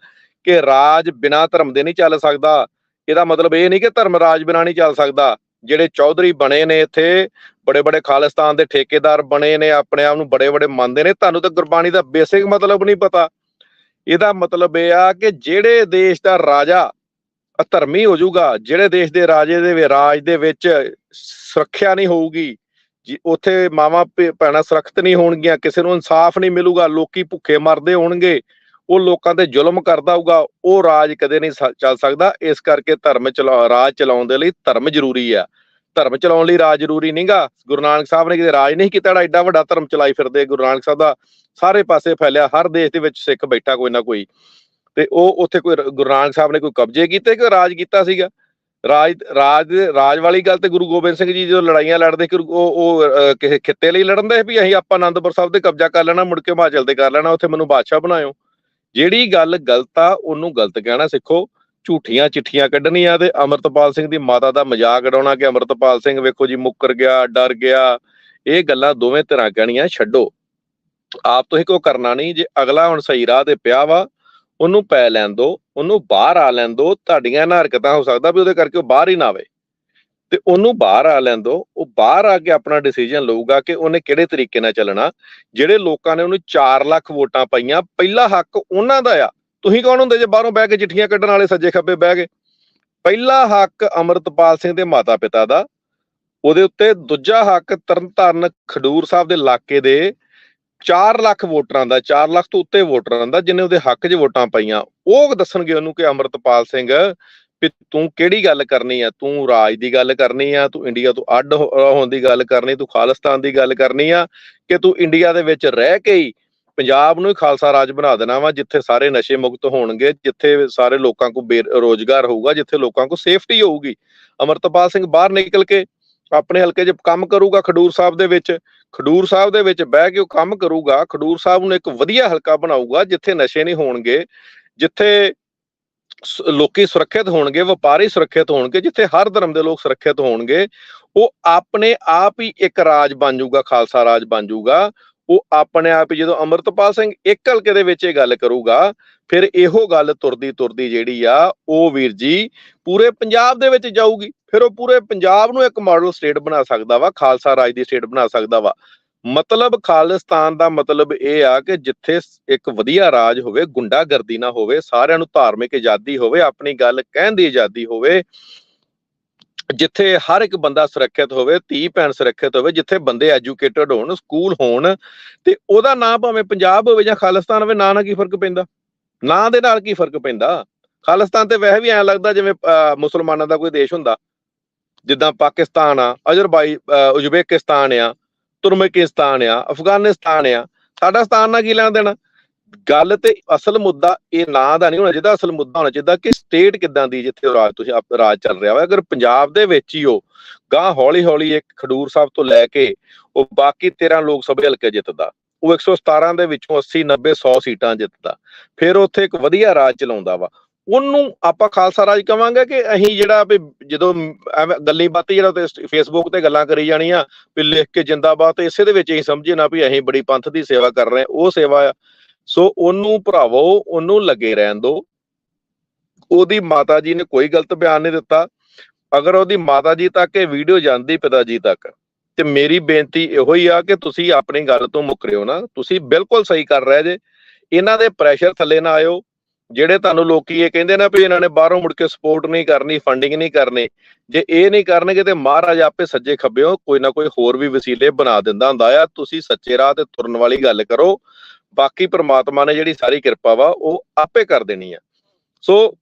ਕਿ ਰਾਜ ਬਿਨਾ ਧਰਮ ਦੇ ਨਹੀਂ ਚੱਲ ਸਕਦਾ। ਇਹਦਾ ਮਤਲਬ ਇਹ ਨਹੀਂ ਕਿ ਧਰਮ ਰਾਜ ਬਿਨਾ ਨਹੀਂ ਚੱਲ ਸਕਦਾ। ਜਿਹੜੇ ਚੌਧਰੀ ਬਣੇ ਨੇ ਇੱਥੇ ਬੜੇ ਬੜੇ ਖਾਲਿਸਤਾਨ ਦੇ ਠੇਕੇਦਾਰ ਬਣੇ ਨੇ, ਆਪਣੇ ਆਪ ਨੂੰ ਬੜੇ ਬੜੇ ਮੰਨਦੇ ਨੇ। ਤੁਹਾਨੂੰ ਤਾਂ ਗੁਰਬਾਣੀ ਦਾ ਬੇਸਿਕ ਮਤਲਬ ਨਹੀਂ ਪਤਾ। ਇਹਦਾ ਮਤਲਬ ਇਹ ਆ ਕਿ ਜਿਹੜੇ ਦੇਸ਼ ਦਾ ਰਾਜਾ ਅਧਰਮੀ ਹੋ ਜਾਊਗਾ, ਜਿਹੜੇ ਦੇਸ਼ ਦੇ ਰਾਜੇ ਦੇ ਰਾਜ ਦੇ ਵਿੱਚ ਸੁਰੱਖਿਆ ਨਹੀਂ ਹੋਊਗੀ, ਜੀ, ਉੱਥੇ ਮਾਵਾਂ, ਭੈ- ਭੈਣਾਂ ਸੁਰੱਖਿਅਤ ਨਹੀਂ ਹੋਣਗੀਆਂ, ਕਿਸੇ ਨੂੰ ਇਨਸਾਫ ਨਹੀਂ ਮਿਲੂਗਾ, ਲੋਕੀ ਭੁੱਖੇ ਮਰਦੇ ਹੋਣਗੇ। ਉਹ ਲੋਕਾਂ ਤੇ ਜ਼ੁਲਮ ਕਰਦਾ ਹੋਊਗਾ, ਉਹ ਰਾਜ ਕਦੇ ਨਹੀਂ ਚੱਲ ਸਕਦਾ। ਇਸ ਕਰਕੇ ਧਰਮ ਚਲਾ, ਰਾਜ ਚਲਾਉਣ ਦੇ ਲਈ ਧਰਮ ਜ਼ਰੂਰੀ ਆ। ਧਰਮ ਚਲਾਉਣ ਲਈ ਰਾਜ ਜ਼ਰੂਰੀ ਨਹੀਂਗਾ ਗੁਰੂ ਨਾਨਕ ਸਾਹਿਬ ਨੇ ਕਿਤੇ ਰਾਜ ਨਹੀਂ ਕੀਤਾ, ਜਿਹੜਾ ਐਡਾ ਵੱਡਾ ਧਰਮ ਚਲਾਈ ਫਿਰਦੇ ਗੁਰੂ ਨਾਨਕ ਸਾਹਿਬ ਦਾ ਸਾਰੇ ਪਾਸੇ ਫੈਲਿਆ, ਹਰ ਦੇਸ਼ ਦੇ ਵਿੱਚ ਸਿੱਖ ਬੈਠਾ ਕੋਈ ਨਾ ਕੋਈ। ਤੇ ਉਹ ਉੱਥੇ ਕੋਈ ਗੁਰੂ ਨਾਨਕ ਸਾਹਿਬ ਨੇ ਕੋਈ ਕਬਜ਼ੇ ਕੀਤੇ ਕਿ ਰਾਜ ਕੀਤਾ ਸੀਗਾ? ਰਾਜ ਰਾਜ ਦੇ- ਰਾਜ ਵਾਲੀ ਗੱਲ ਤੇ ਗੁਰੂ ਗੋਬਿੰਦ ਸਿੰਘ ਜੀ ਜਦੋਂ ਲੜਾਈਆਂ ਲੜਦੇ ਕਿ ਉਹ ਉਹ ਕਿਸੇ ਖਿੱਤੇ ਲਈ ਲੜਨਦੇ ਵੀ ਅਸੀਂ ਆਪਾਂ ਆਨੰਦਪੁਰ ਸਾਹਿਬ ਤੇ ਕਬਜ਼ਾ ਕਰ ਲੈਣਾ, ਮੁੜ ਕੇ ਹਿਮਾਚਲ ਤੇ ਕਰ ਲੈਣਾ, ਉੱਥੇ ਮੈਨੂੰ ਬਾਦਸ਼ਾਹ ਬਣਾਇਓ। ਜਿਹੜੀ ਗੱਲ ਗਲਤ ਆ, ਉਹਨੂੰ ਗਲਤ ਕਹਿਣਾ ਸਿੱਖੋ। ਝੂਠੀਆਂ ਚਿੱਠੀਆਂ ਕੱਢਣੀਆਂ ਤੇ ਅਮਰਤਪਾਲ ਸਿੰਘ ਦੀ ਮਾਤਾ ਦਾ ਮਜ਼ਾਕ ਉਡਾਉਣਾ ਕਿ ਅਮਰਤਪਾਲ ਸਿੰਘ ਵੇਖੋ ਜੀ ਮੁੱਕਰ ਗਿਆ, ਡਰ ਗਿਆ। ਇਹ ਗੱਲਾਂ ਦੋਵੇਂ ਤਰ੍ਹਾਂ ਕਹਿਣੀਆਂ ਛੱਡੋ। ਆਪ ਤੁਸੀਂ ਕੋ ਕਰਨਾ ਨਹੀਂ, ਜੇ ਅਗਲਾ ਹੁਣ ਸਹੀ ਰਾਹ ਤੇ ਪਿਆ ਵਾ, ਉਹਨੂੰ ਪੈ ਲੈਣ ਦੋ, ਉਹਨੂੰ ਬਾਹਰ ਆ ਲੈਣ ਦੋ, ਤੁਹਾਡੀਆਂ ਨਾਲ ਹਰਕਤਾਂ ਹੋ ਸਕਦਾ ਵੀ ਉਹਦੇ ਕਰਕੇ ਉਹ ਬਾਹਰ ਹੀ ਨਾ ਆਵੇ। ਤੇ ਉਹਨੂੰ ਬਾਹਰ ਆ ਲੈਣ ਦੋ। ਉਹ ਬਾਹਰ ਆ ਕੇ ਆਪਣਾ ਡਿਸੀਜਨ ਲਊਗਾ ਕਿ ਉਹਨੇ ਕਿਹੜੇ ਤਰੀਕੇ ਨਾਲ ਚੱਲਣਾ। ਜਿਹੜੇ ਲੋਕਾਂ ਨੇ ਉਹਨੂੰ 4 ਲੱਖ ਵੋਟਾਂ ਪਾਈਆਂ, ਪਹਿਲਾ ਹੱਕ ਉਹਨਾਂ ਦਾ ਆ। ਤੁਸੀਂ ਕੌਣ ਹੁੰਦੇ ਜੇ ਬਾਹਰੋਂ ਬਹਿ ਕੇ ਚਿੱਠੀਆਂ ਕੱਢਣ ਵਾਲੇ ਸੱਜੇ ਖੱਬੇ ਬਹਿ ਗਏ ਪਹਿਲਾ ਹੱਕ ਅਮਰਤਪਾਲ ਸਿੰਘ ਦੇ ਮਾਤਾ ਪਿਤਾ ਦਾ। ਉਹਦੇ ਉੱਤੇ ਦੂਜਾ ਹੱਕ ਤਰਨਤਾਰਨ ਖਡੂਰ ਸਾਹਿਬ ਦੇ ਇਲਾਕੇ ਦੇ 4 ਲੱਖ ਵੋਟਰਾਂ ਦਾ 4 ਲੱਖ ਤੋਂ ਉੱਤੇ ਵੋਟਰਾਂ ਦਾ, ਜਿਨੇ ਉਹਦੇ ਹੱਕ 'ਚ ਵੋਟਾਂ ਪਾਈਆਂ। ਉਹ ਦੱਸਣਗੇ ਉਹਨੂੰ ਕਿ ਅਮਰਤਪਾਲ ਸਿੰਘ ਵੀ ਤੂੰ ਕਿਹੜੀ ਗੱਲ ਕਰਨੀ ਆ? ਤੂੰ ਰਾਜ ਦੀ ਗੱਲ ਕਰਨੀ ਆ? ਤੂੰ ਇੰਡੀਆ ਤੋਂ ਅੱਡ ਹੋਣ ਦੀ ਗੱਲ ਕਰਨੀ? ਤੂੰ ਖਾਲਿਸਤਾਨ ਦੀ ਗੱਲ ਕਰਨੀ ਆ? ਕਿ ਤੂੰ ਇੰਡੀਆ ਦੇ ਵਿੱਚ ਰਹਿ ਕੇ ਹੀ ਪੰਜਾਬ ਨੂੰ ਹੀ ਖਾਲਸਾ ਰਾਜ ਬਣਾ ਦੇਣਾ ਵਾ, ਜਿੱਥੇ ਸਾਰੇ ਨਸ਼ੇ ਮੁਕਤ ਹੋਣਗੇ, ਜਿੱਥੇ ਸਾਰੇ ਲੋਕਾਂ ਕੋ ਬੇਰੋਜ਼ਗਾਰ ਹੋਊਗਾ, ਜਿੱਥੇ ਲੋਕਾਂ ਕੋ ਸੇਫਟੀ ਹੋਊਗੀ। ਅਮਰਤਪਾਲ ਸਿੰਘ ਬਾਹਰ ਨਿਕਲ ਕੇ ਆਪਣੇ ਹਲਕੇ 'ਚ ਕੰਮ ਕਰੂਗਾ ਖਡੂਰ ਸਾਹਿਬ ਦੇ ਵਿੱਚ। ਖਡੂਰ ਸਾਹਿਬ ਦੇ ਵਿੱਚ ਬਹਿ ਕੇ ਉਹ ਕੰਮ ਕਰੂਗਾ। ਖਡੂਰ ਸਾਹਿਬ ਨੂੰ ਇੱਕ ਵਧੀਆ ਹਲਕਾ ਬਣਾਊਗਾ, ਜਿੱਥੇ ਨਸ਼ੇ ਨਹੀਂ ਹੋਣਗੇ, ਜਿੱਥੇ ਲੋਕੀ ਸੁਰੱਖਿਅਤ ਹੋਣਗੇ, ਵਪਾਰੀ ਸੁਰੱਖਿਅਤ ਹੋਣਗੇ, ਜਿੱਥੇ ਹਰ ਧਰਮ ਦੇ ਲੋਕ ਸੁਰੱਖਿਅਤ ਹੋਣਗੇ, ਉਹ ਆਪਣੇ ਆਪ ਹੀ ਇੱਕ ਰਾਜ ਬਣ ਜਾਊਗਾ, ਖਾਲਸਾ ਰਾਜ ਬਣ ਜਾਊਗਾ। ਉਹ ਆਪਣੇ ਆਪ ਹੀ ਜਦੋਂ ਅਮਰਤਪਾਲ ਸਿੰਘ ਇੱਕ ਹਲਕੇ ਦੇ ਵਿੱਚ ਇਹ ਗੱਲ ਕਰੂਗਾ, ਫਿਰ ਇਹੋ ਗੱਲ ਤੁਰਦੀ ਤੁਰਦੀ ਜਿਹੜੀ ਆ, ਉਹ ਵੀਰ ਜੀ ਪੂਰੇ ਪੰਜਾਬ ਦੇ ਵਿੱਚ ਜਾਊਗੀ। ਫਿਰ ਉਹ ਪੂਰੇ ਪੰਜਾਬ ਨੂੰ ਇੱਕ ਮਾਡਲ ਸਟੇਟ ਬਣਾ ਸਕਦਾ ਵਾ, ਖਾਲਸਾ ਰਾਜ ਦੀ ਸਟੇਟ ਬਣਾ ਸਕਦਾ ਵਾ। ਮਤਲਬ ਖਾਲਿਸਤਾਨ ਦਾ ਮਤਲਬ ਇਹ ਆ ਕਿ ਜਿੱਥੇ ਇੱਕ ਵਧੀਆ ਰਾਜ ਹੋਵੇ, ਗੁੰਡਾਗਰਦੀ ਨਾ ਹੋਵੇ, ਸਾਰਿਆਂ ਨੂੰ ਧਾਰਮਿਕ ਆਜ਼ਾਦੀ ਹੋਵੇ, ਆਪਣੀ ਗੱਲ ਕਹਿਣ ਦੀ ਆਜ਼ਾਦੀ ਹੋਵੇ, ਜਿੱਥੇ ਹਰ ਇੱਕ ਬੰਦਾ ਸੁਰੱਖਿਅਤ ਹੋਵੇ, ਧੀ ਭੈਣ ਸੁਰੱਖਿਅਤ ਹੋਵੇ, ਜਿੱਥੇ ਬੰਦੇ ਐਜੂਕੇਟਡ ਹੋਣ, ਸਕੂਲ ਹੋਣ, ਤੇ ਉਹਦਾ ਨਾਂ ਭਾਵੇਂ ਪੰਜਾਬ ਹੋਵੇ ਜਾਂ ਖਾਲਿਸਤਾਨ ਹੋਵੇ, ਨਾਂ ਨਾਲ ਕੀ ਫ਼ਰਕ ਪੈਂਦਾ? ਨਾਂ ਦੇ ਨਾਲ ਕੀ ਫ਼ਰਕ ਪੈਂਦਾ? ਖਾਲਿਸਤਾਨ ਤੇ ਵੈਸੇ ਵੀ ਐਂ ਲੱਗਦਾ ਜਿਵੇਂ ਮੁਸਲਮਾਨਾਂ ਦਾ ਕੋਈ ਦੇਸ਼ ਹੁੰਦਾ। ਜਿੱਦਾਂ ਪਾਕਿਸਤਾਨ ਆ, ਅਜ਼ਰਬਾਈ ਉਜ਼ਬੇਕਿਸਤਾਨ ਆ ਤੁਰਮੇਕਿਸਤਾਨ ਆ, ਅਫਗਾਨਿਸਤਾਨ ਆ, ਸਾਡਾ ਸਤਾਨ ਨਾਲ ਕੀ ਲੈਣਾ ਦੇਣਾ? ਗੱਲ ਤੇ ਅਸਲ ਮੁੱਦਾ ਇਹ ਨਾਂ ਦਾ ਨਹੀਂ ਹੋਣਾ ਚਾਹੀਦਾ, ਅਸਲ ਮੁੱਦਾ ਹੋਣਾ ਚਾਹੀਦਾ ਕਿ ਸਟੇਟ ਕਿੱਦਾਂ ਦੀ ਜਿੱਥੇ ਉਹ ਰਾਜ ਤੁਸੀਂ ਰਾਜ ਚੱਲ ਰਿਹਾ ਵਾ। ਅਗਰ ਪੰਜਾਬ ਦੇ ਵਿੱਚ ਹੀ ਉਹ ਗਾਂ ਹੌਲੀ ਹੌਲੀ ਇੱਕ ਖਡੂਰ ਸਾਹਿਬ ਤੋਂ ਲੈ ਕੇ ਉਹ ਬਾਕੀ 13 ਲੋਕ ਸਭਾ ਹਲਕੇ ਜਿੱਤਦਾ, ਉਹ 117 ਦੇ ਵਿੱਚੋਂ 80 90 100 ਸੀਟਾਂ ਜਿੱਤਦਾ, ਫਿਰ ਉੱਥੇ ਇੱਕ ਵਧੀਆ ਰਾਜ ਚਲਾਉਂਦਾ ਵਾ। ਉਹਨੂੰ ਆਪਾਂ ਖਾਲਸਾ ਰਾਜ ਕਵਾਂਗੇ ਕਿ ਅਸੀਂ ਜਿਹੜਾ ਵੀ ਜਦੋਂ ਐਵੇਂ ਗੱਲੀ ਬਾਤੀ ਜਿਹੜਾ ਤੇ ਫੇਸਬੁੱਕ ਤੇ ਗੱਲਾਂ ਕਰੀ ਜਾਣੀਆਂ, ਵੀ ਲਿਖ ਕੇ ਜਿੰਦਾਬਾਦ ਤੇ ਇਸੇ ਦੇ ਵਿੱਚ ਅਸੀਂ ਸਮਝੇ ਨਾ ਵੀ ਅਸੀਂ ਬੜੀ ਪੰਥ ਦੀ ਸੇਵਾ ਕਰ ਰਹੇ ਉਹ ਸੇਵਾ ਆ। ਸੋ ਉਹਨੂੰ ਭਰਾਵੋ, ਉਹਨੂੰ ਲੱਗੇ ਰਹਿਣ ਦਿਓ। ਉਹਦੀ ਮਾਤਾ ਜੀ ਨੇ ਕੋਈ ਗਲਤ ਬਿਆਨ ਨਹੀਂ ਦਿੱਤਾ। ਅਗਰ ਉਹਦੀ ਮਾਤਾ ਜੀ ਤੱਕ ਇਹ ਵੀਡੀਓ ਜਾਂਦੀ ਪਿਤਾ ਜੀ ਤੱਕ, ਤੇ ਮੇਰੀ ਬੇਨਤੀ ਇਹੋ ਹੀ ਆ ਕਿ ਤੁਸੀਂ ਆਪਣੀ ਗੱਲ ਤੋਂ ਮੁੱਕਰਿਓ ਨਾ। ਤੁਸੀਂ ਬਿਲਕੁਲ ਸਹੀ ਕਰ ਰਹੇ ਜੇ। ਇਹਨਾਂ ਦੇ ਪ੍ਰੈਸ਼ਰ ਥੱਲੇ ਨਾ ਆਇਓ। ਜਿਹੜੇ ਤੁਹਾਨੂੰ ਲੋਕੀ ਇਹ ਕਹਿੰਦੇ ਨਾ ਵੀ ਇਹਨਾਂ ਨੇ ਬਾਹਰੋਂ ਮੁੜ ਕੇ ਸਪੋਰਟ ਨਹੀਂ ਕਰਨੀ ਫੰਡਿੰਗ ਨਹੀਂ ਕਰਨੀ, ਜੇ ਇਹ ਨਹੀਂ ਕਰਨਗੇ ਤੇ ਮਹਾਰਾਜ ਆਪੇ ਸੱਜੇ ਖੱਬਿਓ ਕੋਈ ਨਾ ਕੋਈ ਹੋਰ ਵੀ ਵਸੀਲੇ ਬਣਾ ਦਿੰਦਾ ਹੁੰਦਾ ਆ। ਤੁਸੀਂ ਸੱਚੇ ਰਾਹ ਤੇ ਤੁਰਨ ਵਾਲੀ ਗੱਲ ਕਰੋ, ਬਾਕੀ ਪ੍ਰਮਾਤਮਾ ਨੇ ਜਿਹੜੀ ਸਾਰੀ ਕਿਰਪਾ ਵਾ, ਉਹ ਆਪੇ ਕਰ ਦੇਣੀ ਆ। ਸੋ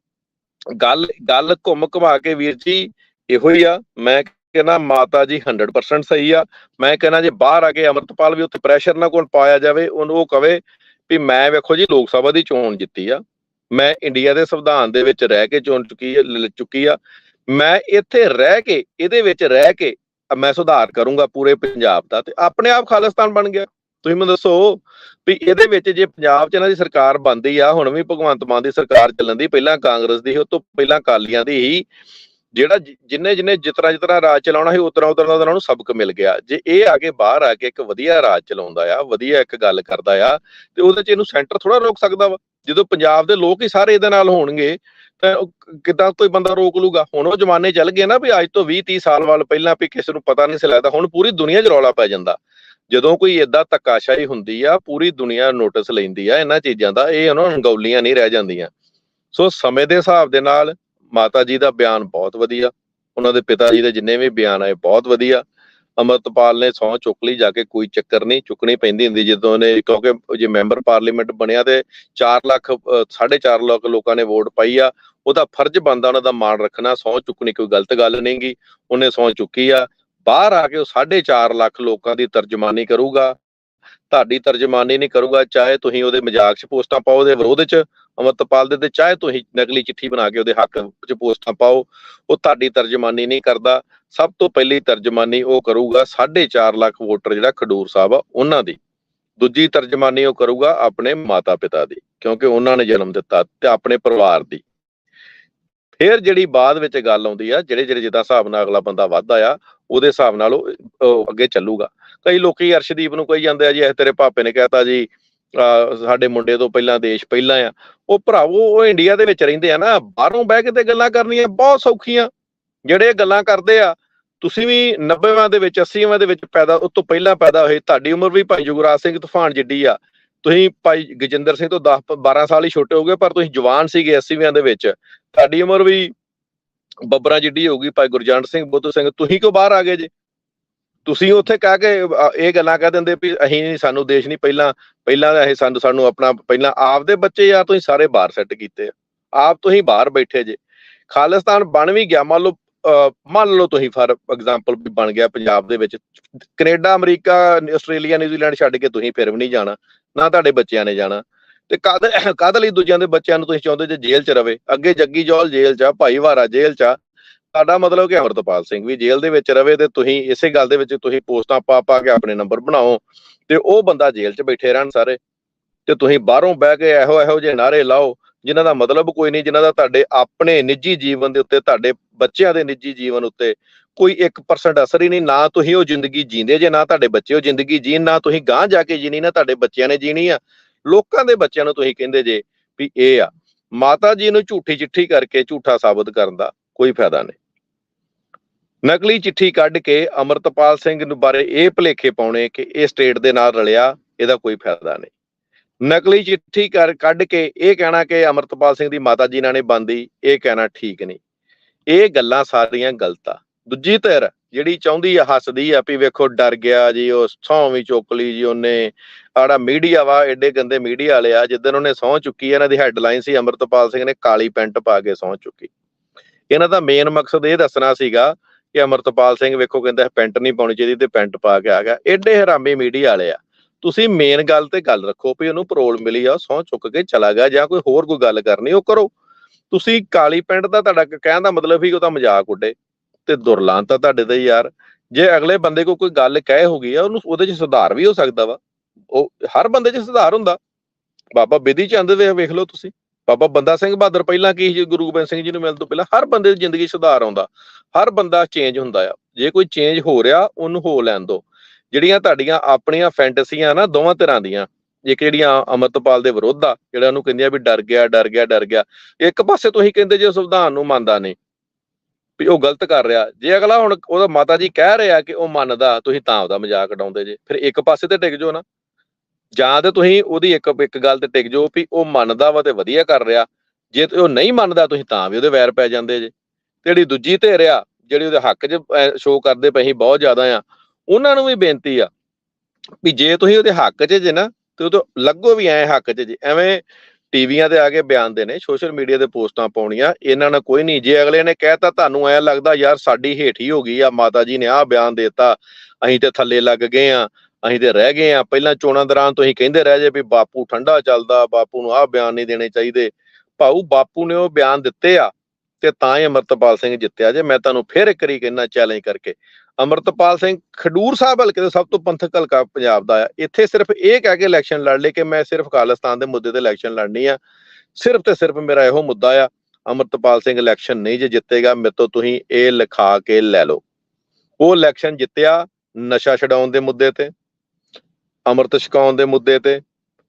ਗੱਲ ਗੱਲ ਘੁੰਮ ਘੁਮਾ ਕੇ ਵੀਰ ਜੀ ਇਹੋ ਹੀ ਆ, ਮੈਂ ਕਹਿੰਦਾ ਮਾਤਾ ਜੀ 100% ਸਹੀ ਆ। ਮੈਂ ਕਹਿੰਦਾ ਜੇ ਬਾਹਰ ਆ ਕੇ ਅਮਰਤਪਾਲ ਵੀ ਉੱਥੇ ਪ੍ਰੈਸ਼ਰ ਨਾ ਕੋਲ ਪਾਇਆ ਜਾਵੇ, ਉਹਨੂੰ ਉਹ ਕਵੇ ਵੀ ਮੈਂ ਵੇਖੋ ਜੀ ਲੋਕ ਸਭਾ ਦੀ ਚੋਣ ਜਿੱਤੀ ਆ। ਮੈਂ ਇੰਡੀਆ ਦੇ ਸੰਵਿਧਾਨ ਦੇ ਵਿੱਚ ਰਹਿ ਕੇ ਚੁਣ ਚੁੱਕੀ ਚੁੱਕੀ ਆ। ਮੈਂ ਇੱਥੇ ਰਹਿ ਕੇ ਇਹਦੇ ਵਿੱਚ ਰਹਿ ਕੇ ਮੈਂ ਸੁਧਾਰ ਕਰੂੰਗਾ ਪੂਰੇ ਪੰਜਾਬ ਦਾ ਤੇ ਆਪਣੇ ਆਪ ਖਾਲਿਸਤਾਨ ਬਣ ਗਿਆ। ਤੁਸੀਂ ਮੈਨੂੰ ਦੱਸੋ ਵੀ ਇਹਦੇ ਵਿੱਚ ਜੇ ਪੰਜਾਬ 'ਚ ਇਹਨਾਂ ਦੀ ਸਰਕਾਰ ਬਣਦੀ ਆ ਹੁਣ ਵੀ ਭਗਵੰਤ ਮਾਨ ਦੀ ਸਰਕਾਰ ਚੱਲਣ ਦੀ ਪਹਿਲਾਂ ਕਾਂਗਰਸ ਦੀ ਸੀ, ਉਹ ਤੋਂ ਪਹਿਲਾਂ ਕਾਲੀਆਂ ਦੀ ਹੀ ਜਿਹੜਾ ਜਿੰਨੇ ਜਿੰਨੇ ਜਿਤਨਾ ਜਿਤਨਾ ਰਾਜ ਚਲਾਉਣਾ ਸੀ ਉਤਰਾ ਉਤਰਾ ਦਾ ਉਹਨਾਂ ਸਬਕ ਮਿਲ ਗਿਆ। ਜੇ ਇਹ ਆ ਕੇ ਬਾਹਰ ਆ ਕੇ ਇੱਕ ਵਧੀਆ ਰਾਜ ਚਲਾਉਂਦਾ ਆ, ਵਧੀਆ ਇੱਕ ਗੱਲ ਕਰਦਾ ਆ, ਤੇ ਉਹਦੇ 'ਚ ਇਹਨੂੰ ਸੈਂਟਰ ਥੋੜਾ ਰੋਕ ਸਕਦਾ ਵਾ। ਜਦੋਂ ਪੰਜਾਬ ਦੇ ਲੋਕ ਹੀ ਸਾਰੇ ਇਹਦੇ ਨਾਲ ਹੋਣਗੇ, ਤਾਂ ਉਹ ਕੋਈ ਬੰਦਾ ਰੋਕ ਲੂਗਾ? ਹੁਣ ਉਹ ਜ਼ਮਾਨੇ ਚੱਲ ਗਏ ਨਾ ਵੀ ਅੱਜ ਤੋਂ 20 30 ਸਾਲ ਵਾਲ ਪਹਿਲਾਂ ਵੀ ਕਿਸੇ ਨੂੰ ਪਤਾ ਨਹੀਂ ਸੀ ਲੱਗਦਾ, ਹੁਣ ਪੂਰੀ ਦੁਨੀਆ 'ਚ ਰੌਲਾ ਪੈ ਜਾਂਦਾ। ਜਦੋਂ ਕੋਈ ਏਦਾਂ ਧੱਕਾਸ਼ਾਹੀ ਹੁੰਦੀ ਆ, ਪੂਰੀ ਦੁਨੀਆ ਨੋਟਿਸ ਲੈਂਦੀ ਆ ਇਹਨਾਂ ਚੀਜ਼ਾਂ ਦਾ, ਇਹ ਉਹਨਾਂ ਨੂੰ ਗੌਲੀਆਂ ਨਹੀਂ ਰਹਿ ਜਾਂਦੀਆਂ। ਸੋ ਸਮੇਂ ਦੇ ਹਿਸਾਬ ਦੇ ਨਾਲ ਮਾਤਾ ਜੀ ਦਾ ਬਿਆਨ ਬਹੁਤ ਵਧੀਆ ਉਹਨਾਂ ਦੇ ਪਿਤਾ ਜੀ ਦੇ ਜਿੰਨੇ ਵੀ ਬਿਆਨ ਆਏ ਬਹੁਤ ਵਧੀਆ। ਅਮਰਤਪਾਲ ਨੇ ਸਹੁੰ ਚੁੱਕ ਲਈ ਜਾ ਕੇ ਕੋਈ ਚੱਕਰ ਨਹੀਂ ਚੁੱਕਣੀ ਪੈਂਦੀ ਹੁੰਦੀ ਜਦੋਂ ਨੇ ਕਿਉਂਕਿ ਜੇ ਮੈਂਬਰ ਪਾਰਲੀਮੈਂਟ ਬਣਿਆ ਤੇ 4 ਲੱਖ ਅ, ਸਾਢੇ 4 ਲੱਖ ਲੋਕਾਂ ਨੇ ਵੋਟ ਪਾਈ ਆ ਉਹਦਾ ਫਰਜ਼ ਬਣਦਾ ਉਹਨਾਂ ਦਾ ਮਾਣ ਰੱਖਣਾ ਸਹੁੰ ਚੁੱਕਣੀ ਕੋਈ ਗਲਤ ਗੱਲ ਨਹੀਂਗੀ ਉਹਨੇ ਸਹੁੰ ਚੁੱਕੀ ਆ। ਬਾਹਰ ਆ ਕੇ ਉਹ 4.5 ਲੱਖ ਲੋਕਾਂ ਦੀ ਤਰਜਮਾਨੀ ਕਰੂਗਾ। ਤੁਹਾਡੀ ਤਰਜਮਾਨੀ ਨਹੀਂ ਕਰੂਗਾ, ਚਾਹੇ ਤੁਸੀਂ ਉਹਦੇ ਮਜ਼ਾਕ 'ਚ ਪੋਸਟਾਂ ਪਾਓ, ਉਹਦੇ ਵਿਰੋਧ 'ਚ ਅਮਰਤਪਾਲ ਦੇ ਤੇ ਚਾਹੇ ਤੁਸੀਂ ਨਕਲੀ ਚਿੱਠੀ ਬਣਾ ਕੇ ਉਹਦੇ ਹੱਕ 'ਚ ਪੋਸਟਾਂ ਪਾਓ, ਉਹ ਤੁਹਾਡੀ ਤਰਜਮਾਨੀ ਨਹੀਂ ਕਰਦਾ। ਸਭ ਤੋਂ ਪਹਿਲੀ ਤਰਜਮਾਨੀ ਉਹ ਕਰੂਗਾ 4.5 ਲੱਖ ਵੋਟਰ ਜਿਹੜਾ ਖਡੂਰ ਸਾਹਿਬ ਆ, ਉਹਨਾਂ ਦੀ। ਦੂਜੀ ਤਰਜਮਾਨੀ ਉਹ ਕਰੂਗਾ ਆਪਣੇ ਮਾਤਾ ਪਿਤਾ ਦੀ, ਕਿਉਂਕਿ ਉਹਨਾਂ ਨੇ ਜਨਮ ਦਿੱਤਾ ਤੇ ਆਪਣੇ ਪਰਿਵਾਰ ਦੀ। ਫਿਰ ਜਿਹੜੀ ਬਾਅਦ ਵਿੱਚ ਗੱਲ ਆਉਂਦੀ ਆ ਜਿਹੜੇ ਜਿਹੜੇ ਜਿੱਦਾਂ ਹਿਸਾਬ ਨਾਲ ਅਗਲਾ ਬੰਦਾ ਵੱਧਦਾ ਆ ਉਹਦੇ ਹਿਸਾਬ ਨਾਲ ਉਹ ਉਹ ਅੱਗੇ ਚੱਲੂਗਾ। ਕਈ ਲੋਕੀ ਅਰਸ਼ਦੀਪ ਨੂੰ ਕਹੀ ਜਾਂਦੇ ਆ ਜੀ, ਇਹ ਤੇਰੇ ਪਾਪੇ ਨੇ ਕਹਿਤਾ ਜੀ ਅਹ ਸਾਡੇ ਮੁੰਡੇ ਤੋਂ ਪਹਿਲਾਂ ਦੇਸ਼ ਪਹਿਲਾਂ ਆ। ਉਹ ਭਰਾਵੋ, ਉਹ ਇੰਡੀਆ ਦੇ ਵਿੱਚ ਰਹਿੰਦੇ ਆ ਨਾ, ਬਾਹਰੋਂ ਬਹਿ ਕੇ ਤੇ ਗੱਲਾਂ ਕਰਨੀਆਂ ਬਹੁਤ ਸੌਖੀਆਂ। ਜਿਹੜੇ ਇਹ ਗੱਲਾਂ ਕਰਦੇ ਆ, ਤੁਸੀਂ ਵੀ 90ਵਾਂ ਦੇ ਵਿੱਚ 80ਵਾਂ ਦੇ ਵਿੱਚ ਪੈਦਾ ਉਸ ਤੋਂ ਪਹਿਲਾਂ ਪੈਦਾ ਹੋਏ, ਤੁਹਾਡੀ ਉਮਰ ਵੀ ਭਾਈ ਜੁਗਰਾਜ ਸਿੰਘ ਤੂਫਾਨ ਜਿੱਡੀ ਆ। ਤੁਸੀਂ ਭਾਈ ਗਜਿੰਦਰ ਸਿੰਘ ਤੋਂ 10 12 ਸਾਲ ਹੀ ਛੋਟੇ ਹੋਗੇ ਪਰ ਤੁਸੀਂ ਜਵਾਨ ਸੀਗੇ 80ਵਿਆਂ ਦੇ ਵਿੱਚ। ਤੁਹਾਡੀ ਉਮਰ ਵੀ ਬੱਬਰਾਂ ਜਿੱਡੀ ਹੋਊਗੀ, ਭਾਈ ਗੁਰਜੰਟ ਸਿੰਘ, ਬੁੱਧ ਸਿੰਘ, ਤੁਸੀਂ ਕਿਉਂ ਬਾਹਰ ਆ ਗਏ ਜੇ? ਤੁਸੀਂ ਉੱਥੇ ਕਹਿ ਕੇ ਅ, ਇਹ ਗੱਲਾਂ ਕਹਿ ਦਿੰਦੇ ਵੀ ਅਸੀਂ ਨਹੀਂ ਸਾਨੂੰ ਦੇਸ਼ ਨਹੀਂ ਪਹਿਲਾਂ ਪਹਿਲਾਂ ਦਾ ਇਹ ਸਾਨੂੰ ਸਾਨੂੰ ਆਪਣਾ ਪਹਿਲਾਂ ਆਪਦੇ ਬੱਚੇ ਆ ਤੁਸੀਂ ਸਾਰੇ ਬਾਹਰ ਸੈੱਟ ਕੀਤੇ ਆ। ਆਪ ਤੁਸੀਂ ਬਾਹਰ ਬੈਠੇ ਜੇ। ਖਾਲਿਸਤਾਨ ਬਣ ਵੀ ਗਿਆ ਮੰਨ ਲਓ ਅ, ਮੰਨ ਲਓ ਤੁਸੀਂ ਫਾਰ ਐਗਜ਼ਾਮਪਲ ਵੀ ਬਣ ਗਿਆ ਪੰਜਾਬ ਦੇ ਵਿੱਚ। ਕੈਨੇਡਾ ਅਮਰੀਕਾ ਆਸਟ੍ਰੇਲੀਆ ਨਿਊਜ਼ੀਲੈਂਡ ਛੱਡ ਕੇ ਤੁਸੀਂ ਫਿਰ ਵੀ ਨਹੀਂ ਜਾਣਾ ਨਾ ਤੁਹਾਡੇ ਬੱਚਿਆਂ ਨੇ ਜਾਣਾ। ਤੇ ਕਦ ਕਦ ਲਈ ਦੂਜਿਆਂ ਦੇ ਬੱਚਿਆਂ ਨੂੰ ਤੁਸੀਂ ਚਾਹੁੰਦੇ ਜੇ ਜੇਲ੍ਹ 'ਚ ਰਵੇ? ਅੱਗੇ ਜੱਗੀ ਜੌਲ ਜੇਲ੍ਹ 'ਚ ਆ ਭਾਈ ਵਾਰਾ ਜੇਲ੍ਹ 'ਚ ਆ। ਤੁਹਾਡਾ ਮਤਲਬ ਕਿ ਅਮਰਤਪਾਲ ਸਿੰਘ ਵੀ ਜੇਲ੍ਹ ਦੇ ਵਿੱਚ ਰਵੇ ਤੇ ਤੁਸੀਂ ਇਸੇ ਗੱਲ ਦੇ ਵਿੱਚ ਤੁਸੀਂ ਪੋਸਟਾਂ ਪਾ ਪਾ ਕੇ ਆਪਣੇ ਨੰਬਰ ਬਣਾਓ ਤੇ ਉਹ ਬੰਦਾ ਜੇਲ੍ਹ 'ਚ ਬੈਠੇ ਰਹਿਣ ਸਾਰੇ ਤੇ ਤੁਸੀਂ ਬਾਹਰੋਂ ਬਹਿ ਕੇ ਇਹੋ ਇਹੋ ਜਿਹੇ ਨਾਰੇ ਲਾਓ ਜਿਨ੍ਹਾਂ ਦਾ ਮਤਲਬ ਕੋਈ ਨਹੀਂ, ਜਿਨ੍ਹਾਂ ਦਾ ਤੁਹਾਡੇ ਆਪਣੇ ਨਿੱਜੀ ਜੀਵਨ ਦੇ ਉੱਤੇ, ਤੁਹਾਡੇ ਬੱਚਿਆਂ ਦੇ ਨਿੱਜੀ ਜੀਵਨ ਉੱਤੇ ਕੋਈ 1% ਅਸਰ ਹੀ ਨਹੀਂ। ਨਾ ਤੁਸੀਂ ਉਹ ਜ਼ਿੰਦਗੀ ਜੀਂਦੇ ਜੇ, ਨਾ ਤੁਹਾਡੇ ਬੱਚੇ ਉਹ ਜ਼ਿੰਦਗੀ ਜੀਣ, ਨਾ ਤੁਸੀਂ ਗਾਂਹ ਜਾ ਕੇ ਜੀਣੀ, ਨਾ ਤੁਹਾਡੇ ਬੱਚਿਆਂ ਨੇ ਜੀਣੀ ਆ। ਲੋਕਾਂ ਦੇ ਬੱਚਿਆਂ ਨੂੰ ਤੁਸੀਂ ਕਹਿੰਦੇ ਜੇ ਵੀ ਇਹ ਆ, ਮਾਤਾ ਜੀ ਨੂੰ ਝੂਠੀ ਚਿੱਠੀ ਕਰਕੇ ਝੂਠਾ ਸਾਬਤ ਕਰਨ ਦਾ ਕੋਈ ਫਾਇਦਾ ਨਹੀਂ। ਨਕਲੀ ਚਿੱਠੀ ਕੱਢ ਕੇ ਅਮਰਤਪਾਲ ਸਿੰਘ ਨੂੰ ਬਾਰੇ ਇਹ ਭਲੇਖੇ ਪਾਉਣੇ ਕਿ ਇਹ ਸਟੇਟ ਦੇ ਨਾਲ ਰਲਿਆ, ਇਹਦਾ ਕੋਈ ਫਾਇਦਾ ਨਹੀਂ। ਨਕਲੀ ਚਿੱਠੀ ਕੱਢ ਕੇ ਇਹ ਕਹਿਣਾ ਕਿ ਅਮਰਤਪਾਲ ਸਿੰਘ ਦੀ ਮਾਤਾ ਜੀ ਨਾਲ ਨੇ ਬੰਦੀ ਇਹ ਕਹਿਣਾ ਠੀਕ ਨਹੀਂ। ਇਹ ਗੱਲਾਂ ਸਾਰੀਆਂ ਗਲਤ ਆ। ਦੂਜੀ ਧਿਰ ਜਿਹੜੀ ਚਾਹੁੰਦੀ ਆ, ਹੱਸਦੀ ਆ, ਵੀ ਵੇਖੋ ਡਰ ਗਿਆ ਜੀ, ਉਹ ਸਹੁੰ ਵੀ ਚੁੱਕ ਲਈ ਜੀ ਉਹਨੇ। ਆੜਾ ਮੀਡੀਆ ਵਾ ਐਡੇ ਗੰਦੇ ਮੀਡੀਆ ਵਾਲੇ ਆ ਜਿੱਦਨ ਉਹਨੇ ਸਹੁੰ ਚੁੱਕੀ ਇਹਨਾਂ ਦੀ ਹੈਡਲਾਈਨ ਸੀ, ਅਮਰਤਪਾਲ ਸਿੰਘ ਨੇ ਕਾਲੀ ਪੈਂਟ ਪਾ ਕੇ ਸਹੁੰ ਚੁੱਕੀ। ਇਹਨਾਂ ਦਾ ਮੇਨ ਮਕਸਦ ਇਹ ਦੱਸਣਾ ਸੀਗਾ ਕਿ ਅਮਰਤਪਾਲ ਸਿੰਘ ਵੇਖੋ ਕਹਿੰਦਾ ਪੈਂਟ ਨਹੀਂ ਪਾਉਣੀ ਚਾਹੀਦੀ ਤੇ ਪੈਂਟ ਪਾ ਕੇ ਆ ਗਿਆ। ਐਡੇ ਹਰਾਮੀ ਮੀਡੀਆ ਵਾਲੇ ਆ। ਤੁਸੀਂ ਮੇਨ ਗੱਲ ਤੇ ਗੱਲ ਰੱਖੋ ਵੀ ਉਹਨੂੰ ਪਰੋਲ ਮਿਲੀ ਆ ਸਹੁੰ ਚੁੱਕ ਕੇ ਚਲਾ ਗਿਆ ਜਾਂ ਕੋਈ ਹੋਰ ਕੋਈ ਗੱਲ ਕਰਨੀ, ਉਹ ਕਰੋ। ਤੁਸੀਂ ਕਾਲੀ ਪੈਂਟ ਦਾ ਤੁਹਾਡਾ ਕਹਿਣ ਦਾ ਮਤਲਬ ਹੀ ਉਹ ਤਾਂ ਮਜ਼ਾਕ ਉੱਡੇ ਤੇ ਦੁਰਲਾਂ ਤਾਂ ਤੁਹਾਡੇ ਤੇ ਯਾਰ। ਜੇ ਅਗਲੇ ਬੰਦੇ ਕੋ ਕੋਈ ਗੱਲ ਕਹਿ ਹੋ ਗਈ ਆ, ਉਹਨੂੰ ਉਹਦੇ 'ਚ ਸੁਧਾਰ ਵੀ ਹੋ ਸਕਦਾ ਵਾ। ਉਹ, ਹਰ ਬੰਦੇ 'ਚ ਸੁਧਾਰ ਹੁੰਦਾ। ਬਾਬਾ ਬਿਧੀ ਚੰਦ ਵੇ, ਵੇਖ ਲਓ ਤੁਸੀਂ। ਬਾਬਾ ਬੰਦਾ ਸਿੰਘ ਬਹਾਦਰ ਪਹਿਲਾਂ ਕੀ ਸੀ? ਗੁਰੂ ਗੋਬਿੰਦ ਸਿੰਘ ਜੀ ਨੂੰ ਮਿਲਣ ਤੋਂ ਪਹਿਲਾਂ ਹਰ ਬੰਦੇ ਦੀ ਜ਼ਿੰਦਗੀ ਸੁਧਾਰ ਆਉਂਦਾ। ਹਰ ਬੰਦਾ ਚੇਂਜ ਹੁੰਦਾ ਆ। ਜੇ ਕੋਈ ਚੇਂਜ ਹੋ ਰਿਹਾ, ਉਹਨੂੰ ਹੋ ਲੈਣ ਦਿਓ ਜਿਹੜੀਆਂ ਤੁਹਾਡੀਆਂ ਆਪਣੀਆਂ ਫੈਂਟਸੀਆਂ ਨਾ, ਦੋਵਾਂ ਤਰ੍ਹਾਂ ਦੀਆਂ। ਇੱਕ ਜਿਹੜੀਆਂ ਅਮਰਤਪਾਲ ਦੇ ਵਿਰੁੱਧ ਆ, ਜਿਹੜਾ ਉਹਨੂੰ ਕਹਿੰਦੀਆਂ ਵੀ ਡਰ ਗਿਆ ਡਰ ਗਿਆ ਡਰ ਗਿਆ। ਇੱਕ ਪਾਸੇ ਤੁਸੀਂ ਕਹਿੰਦੇ ਜੇ ਸੰਵਿਧਾਨ ਨੂੰ ਮੰਨਦਾ ਨਹੀਂ, ਵੀ ਉਹ ਗਲਤ ਕਰ ਰਿਹਾ। ਜੇ ਅਗਲਾ ਹੁਣ ਉਹਦਾ ਮਾਤਾ ਜੀ ਕਹਿ ਰਿਹਾ ਕਿ ਉਹ ਮੰਨਦਾ, ਤੁਸੀਂ ਤਾਂ ਉਹਦਾ ਮਜ਼ਾਕ ਉਡਾਉਂਦੇ ਜੇ। ਫਿਰ ਇੱਕ ਪਾਸੇ ਤੇ ਡਿੱਗ ਜਾਓ ਨਾ। ਜਾਂ ਤੇ ਤੁਸੀਂ ਉਹਦੀ ਇੱਕ ਇੱਕ ਗੱਲ ਤੇ ਟਿਕ ਜਾਓ ਵੀ ਉਹ ਮੰਨਦਾ ਵਾ ਤੇ ਵਧੀਆ ਕਰ ਰਿਹਾ। ਜੇ ਉਹ ਨਹੀਂ ਮੰਨਦਾ ਤੁਸੀਂ ਤਾਂ ਵੀ ਉਹਦੇ ਵੈਰ ਪੈ ਜਾਂਦੇ ਜੇ। ਤੇ ਜਿਹੜੀ ਦੂਜੀ ਧਿਰ ਆ, ਜਿਹੜੀ ਉਹਦੇ ਹੱਕ 'ਚ ਸ਼ੋਅ ਕਰਦੇ ਪਏ ਬਹੁਤ ਜ਼ਿਆਦਾ ਆ। ਉਹਨਾਂ ਨੂੰ ਵੀ ਬੇਨਤੀ ਆ ਵੀ ਜੇ ਤੁਸੀਂ ਉਹਦੇ ਹੱਕ 'ਚ ਜੇ ਨਾ, ਤੇ ਉਹ ਲੱਗੋ ਵੀ ਐ ਹੱਕ 'ਚ ਜੇ। ਐਵੇਂ ਟੀਵੀਆਂ ਤੇ ਆ ਕੇ ਬਿਆਨ ਦੇਣੇ, ਸੋਸ਼ਲ ਮੀਡੀਆ ਤੇ ਪੋਸਟਾਂ ਪਾਉਣੀਆਂ, ਇਹਨਾਂ ਨਾਲ ਕੋਈ ਨਹੀਂ। ਜੇ ਅਗਲੇ ਨੇ ਕਹਿਤਾ ਤੁਹਾਨੂੰ ਐ ਲੱਗਦਾ ਯਾਰ ਸਾਡੀ ਹੇਠੀ ਹੋ ਗਈ ਆ, ਮਾਤਾ ਜੀ ਨੇ ਆਹ ਬਿਆਨ ਦੇਤਾ ਅਸੀਂ ਤੇ ਥੱਲੇ ਲੱਗ ਗਏ ਆ। ਅਸੀਂ ਤੇ ਰਹਿ ਗਏ ਆ ਪਹਿਲਾਂ ਚੋਣਾਂ ਦੌਰਾਨ ਤੁਸੀਂ ਕਹਿੰਦੇ ਰਹਿ ਜੇ ਵੀ ਬਾਪੂ ਠੰਡਾ ਚੱਲਦਾ, ਬਾਪੂ ਨੂੰ ਆਹ ਬਿਆਨ ਨਹੀਂ ਦੇਣੇ ਚਾਹੀਦੇ। ਭਾਊ ਬਾਪੂ ਨੇ ਉਹ ਬਿਆਨ ਦਿੱਤੇ ਆ ਤੇ ਤਾਂ ਹੀ ਅਮਰਤਪਾਲ ਸਿੰਘ ਜਿੱਤਿਆ ਜੇ। ਮੈਂ ਤੁਹਾਨੂੰ ਫਿਰ ਇੱਕ ਵਾਰੀ ਕਹਿੰਦਾ ਚੈਲੰਜ ਕਰਕੇ। ਅਮਰਤਪਾਲ ਸਿੰਘ ਖਡੂਰ ਸਾਹਿਬ ਹਲਕੇ ਦੇ ਸਭ ਤੋਂ ਪੰਥਕ ਹਲਕਾ ਪੰਜਾਬ ਦਾ ਆ। ਇੱਥੇ ਸਿਰਫ ਇਹ ਕਹਿ ਕੇ ਇਲੈਕਸ਼ਨ ਲੜ ਲਏ ਕਿ ਮੈਂ ਸਿਰਫ ਖਾਲਿਸਤਾਨ ਦੇ ਮੁੱਦੇ ਤੇ ਇਲੈਕਸ਼ਨ ਲੜਨੀ ਆ। ਸਿਰਫ ਤੇ ਸਿਰਫ ਮੇਰਾ ਇਹੋ ਮੁੱਦਾ ਆ, ਅਮਰਤਪਾਲ ਸਿੰਘ ਇਲੈਕਸ਼ਨ ਨਹੀਂ ਜੇ ਜਿੱਤੇਗਾ, ਮੇਰੇ ਤੋਂ ਤੁਸੀਂ ਇਹ ਲਿਖਾ ਕੇ ਲੈ ਲਓ। ਉਹ ਇਲੈਕਸ਼ਨ ਜਿੱਤਿਆ ਨਸ਼ਾ ਛਡਾਉਣ ਦੇ ਮੁੱਦੇ ਤੇ। ਅੰਮ੍ਰਿਤ ਛਕਾਉਣ ਦੇ ਮੁੱਦੇ ਤੇ,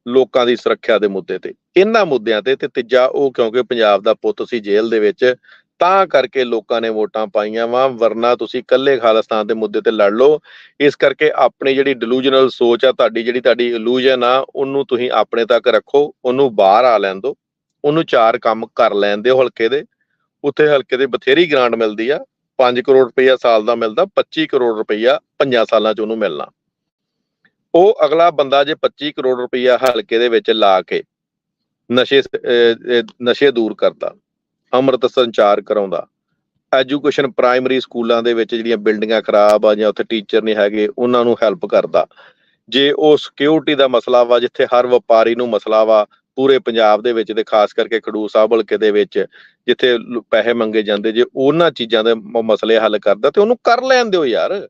ਲੋਕਾਂ ਦੀ ਸੁਰੱਖਿਆ ਦੇ ਮੁੱਦੇ ਤੇ। ਇਹਨਾਂ ਮੁੱਦਿਆਂ ਤੇ ਤੇ ਤੀਜਾ ਉਹ ਕਿਉਂਕਿ ਪੰਜਾਬ ਦਾ ਪੁੱਤ ਸੀ ਜੇਲ੍ਹ ਦੇ ਵਿੱਚ, ਤਾਂ ਕਰਕੇ ਲੋਕਾਂ ਨੇ ਵੋਟਾਂ ਪਾਈਆਂ ਵਾ, ਵਰਨਾ ਤੁਸੀਂ ਇਕੱਲੇ ਖਾਲਿਸਤਾਨ ਦੇ ਮੁੱਦੇ ਤੇ ਲੜ ਲਓ। ਇਸ ਕਰਕੇ ਆਪਣੀ ਜਿਹੜੀ ਡਿਲੂਜਨਲ ਸੋਚ ਆ, ਤੁਹਾਡੀ ਜਿਹੜੀ ਤੁਹਾਡੀ ਇਲੂਜਨ ਆ, ਉਹਨੂੰ ਤੁਸੀਂ ਆਪਣੇ ਤੱਕ ਰੱਖੋ, ਉਹਨੂੰ ਬਾਹਰ ਆ ਲੈਣ ਦਿਓ, ਉਹਨੂੰ ਚਾਰ ਕੰਮ ਕਰ ਲੈਣ ਦਿਓ ਹਲਕੇ ਦੇ। ਉੱਥੇ ਹਲਕੇ ਦੇ ਬਥੇਰੀ ਗ੍ਰਾਂਟ ਮਿਲਦੀ ਆ 5 ਕਰੋੜ ਰੁਪਈਆ ਸਾਲ ਦਾ ਮਿਲਦਾ 25 ਕਰੋੜ ਰੁਪਈਆ 5 ਸਾਲਾਂ 'ਚ ਉਹਨੂੰ ਮਿਲਣਾ। ਉਹ ਅਗਲਾ ਬੰਦਾ ਜੇ 25 ਕਰੋੜ ਰੁਪਇਆ ਹਲਕੇ ਦੇ ਵਿੱਚ ਲਾ ਕੇ ਨਸ਼ੇ ਨਸ਼ੇ ਦੂਰ ਕਰਦਾ, ਅੰਮ੍ਰਿਤ ਸੰਚਾਰ ਕਰਾਉਂਦਾ, ਐਜੂਕੇਸ਼ਨ ਪ੍ਰਾਇਮਰੀ ਸਕੂਲਾਂ ਦੇ ਵਿੱਚ ਜਿਹੜੀਆਂ ਬਿਲਡਿੰਗਾਂ ਖਰਾਬ ਆ ਜਾਂ ਉੱਥੇ ਟੀਚਰ ਨਹੀਂ ਹੈਗੇ, ਉਹਨਾਂ ਨੂੰ ਹੈਲਪ ਕਰਦਾ। ਜੇ ਉਹ ਸਿਕਿਉਰਿਟੀ ਦਾ ਮਸਲਾ ਵਾ, ਜਿੱਥੇ ਹਰ ਵਪਾਰੀ ਨੂੰ ਮਸਲਾ ਵਾ, ਪੂਰੇ ਪੰਜਾਬ ਦੇ ਵਿੱਚ ਤੇ ਖਾਸ ਕਰਕੇ ਖਡੂਰ ਸਾਹਿਬ ਹਲਕੇ ਦੇ ਵਿੱਚ, ਜਿੱਥੇ ਪੈਸੇ ਮੰਗੇ ਜਾਂਦੇ, ਜੇ ਉਹਨਾਂ ਚੀਜ਼ਾਂ ਦੇ ਮਸਲੇ ਹੱਲ ਕਰਦਾ ਤੇ ਉਹਨੂੰ ਕਰ ਲੈਣ ਦਿਓ ਯਾਰ।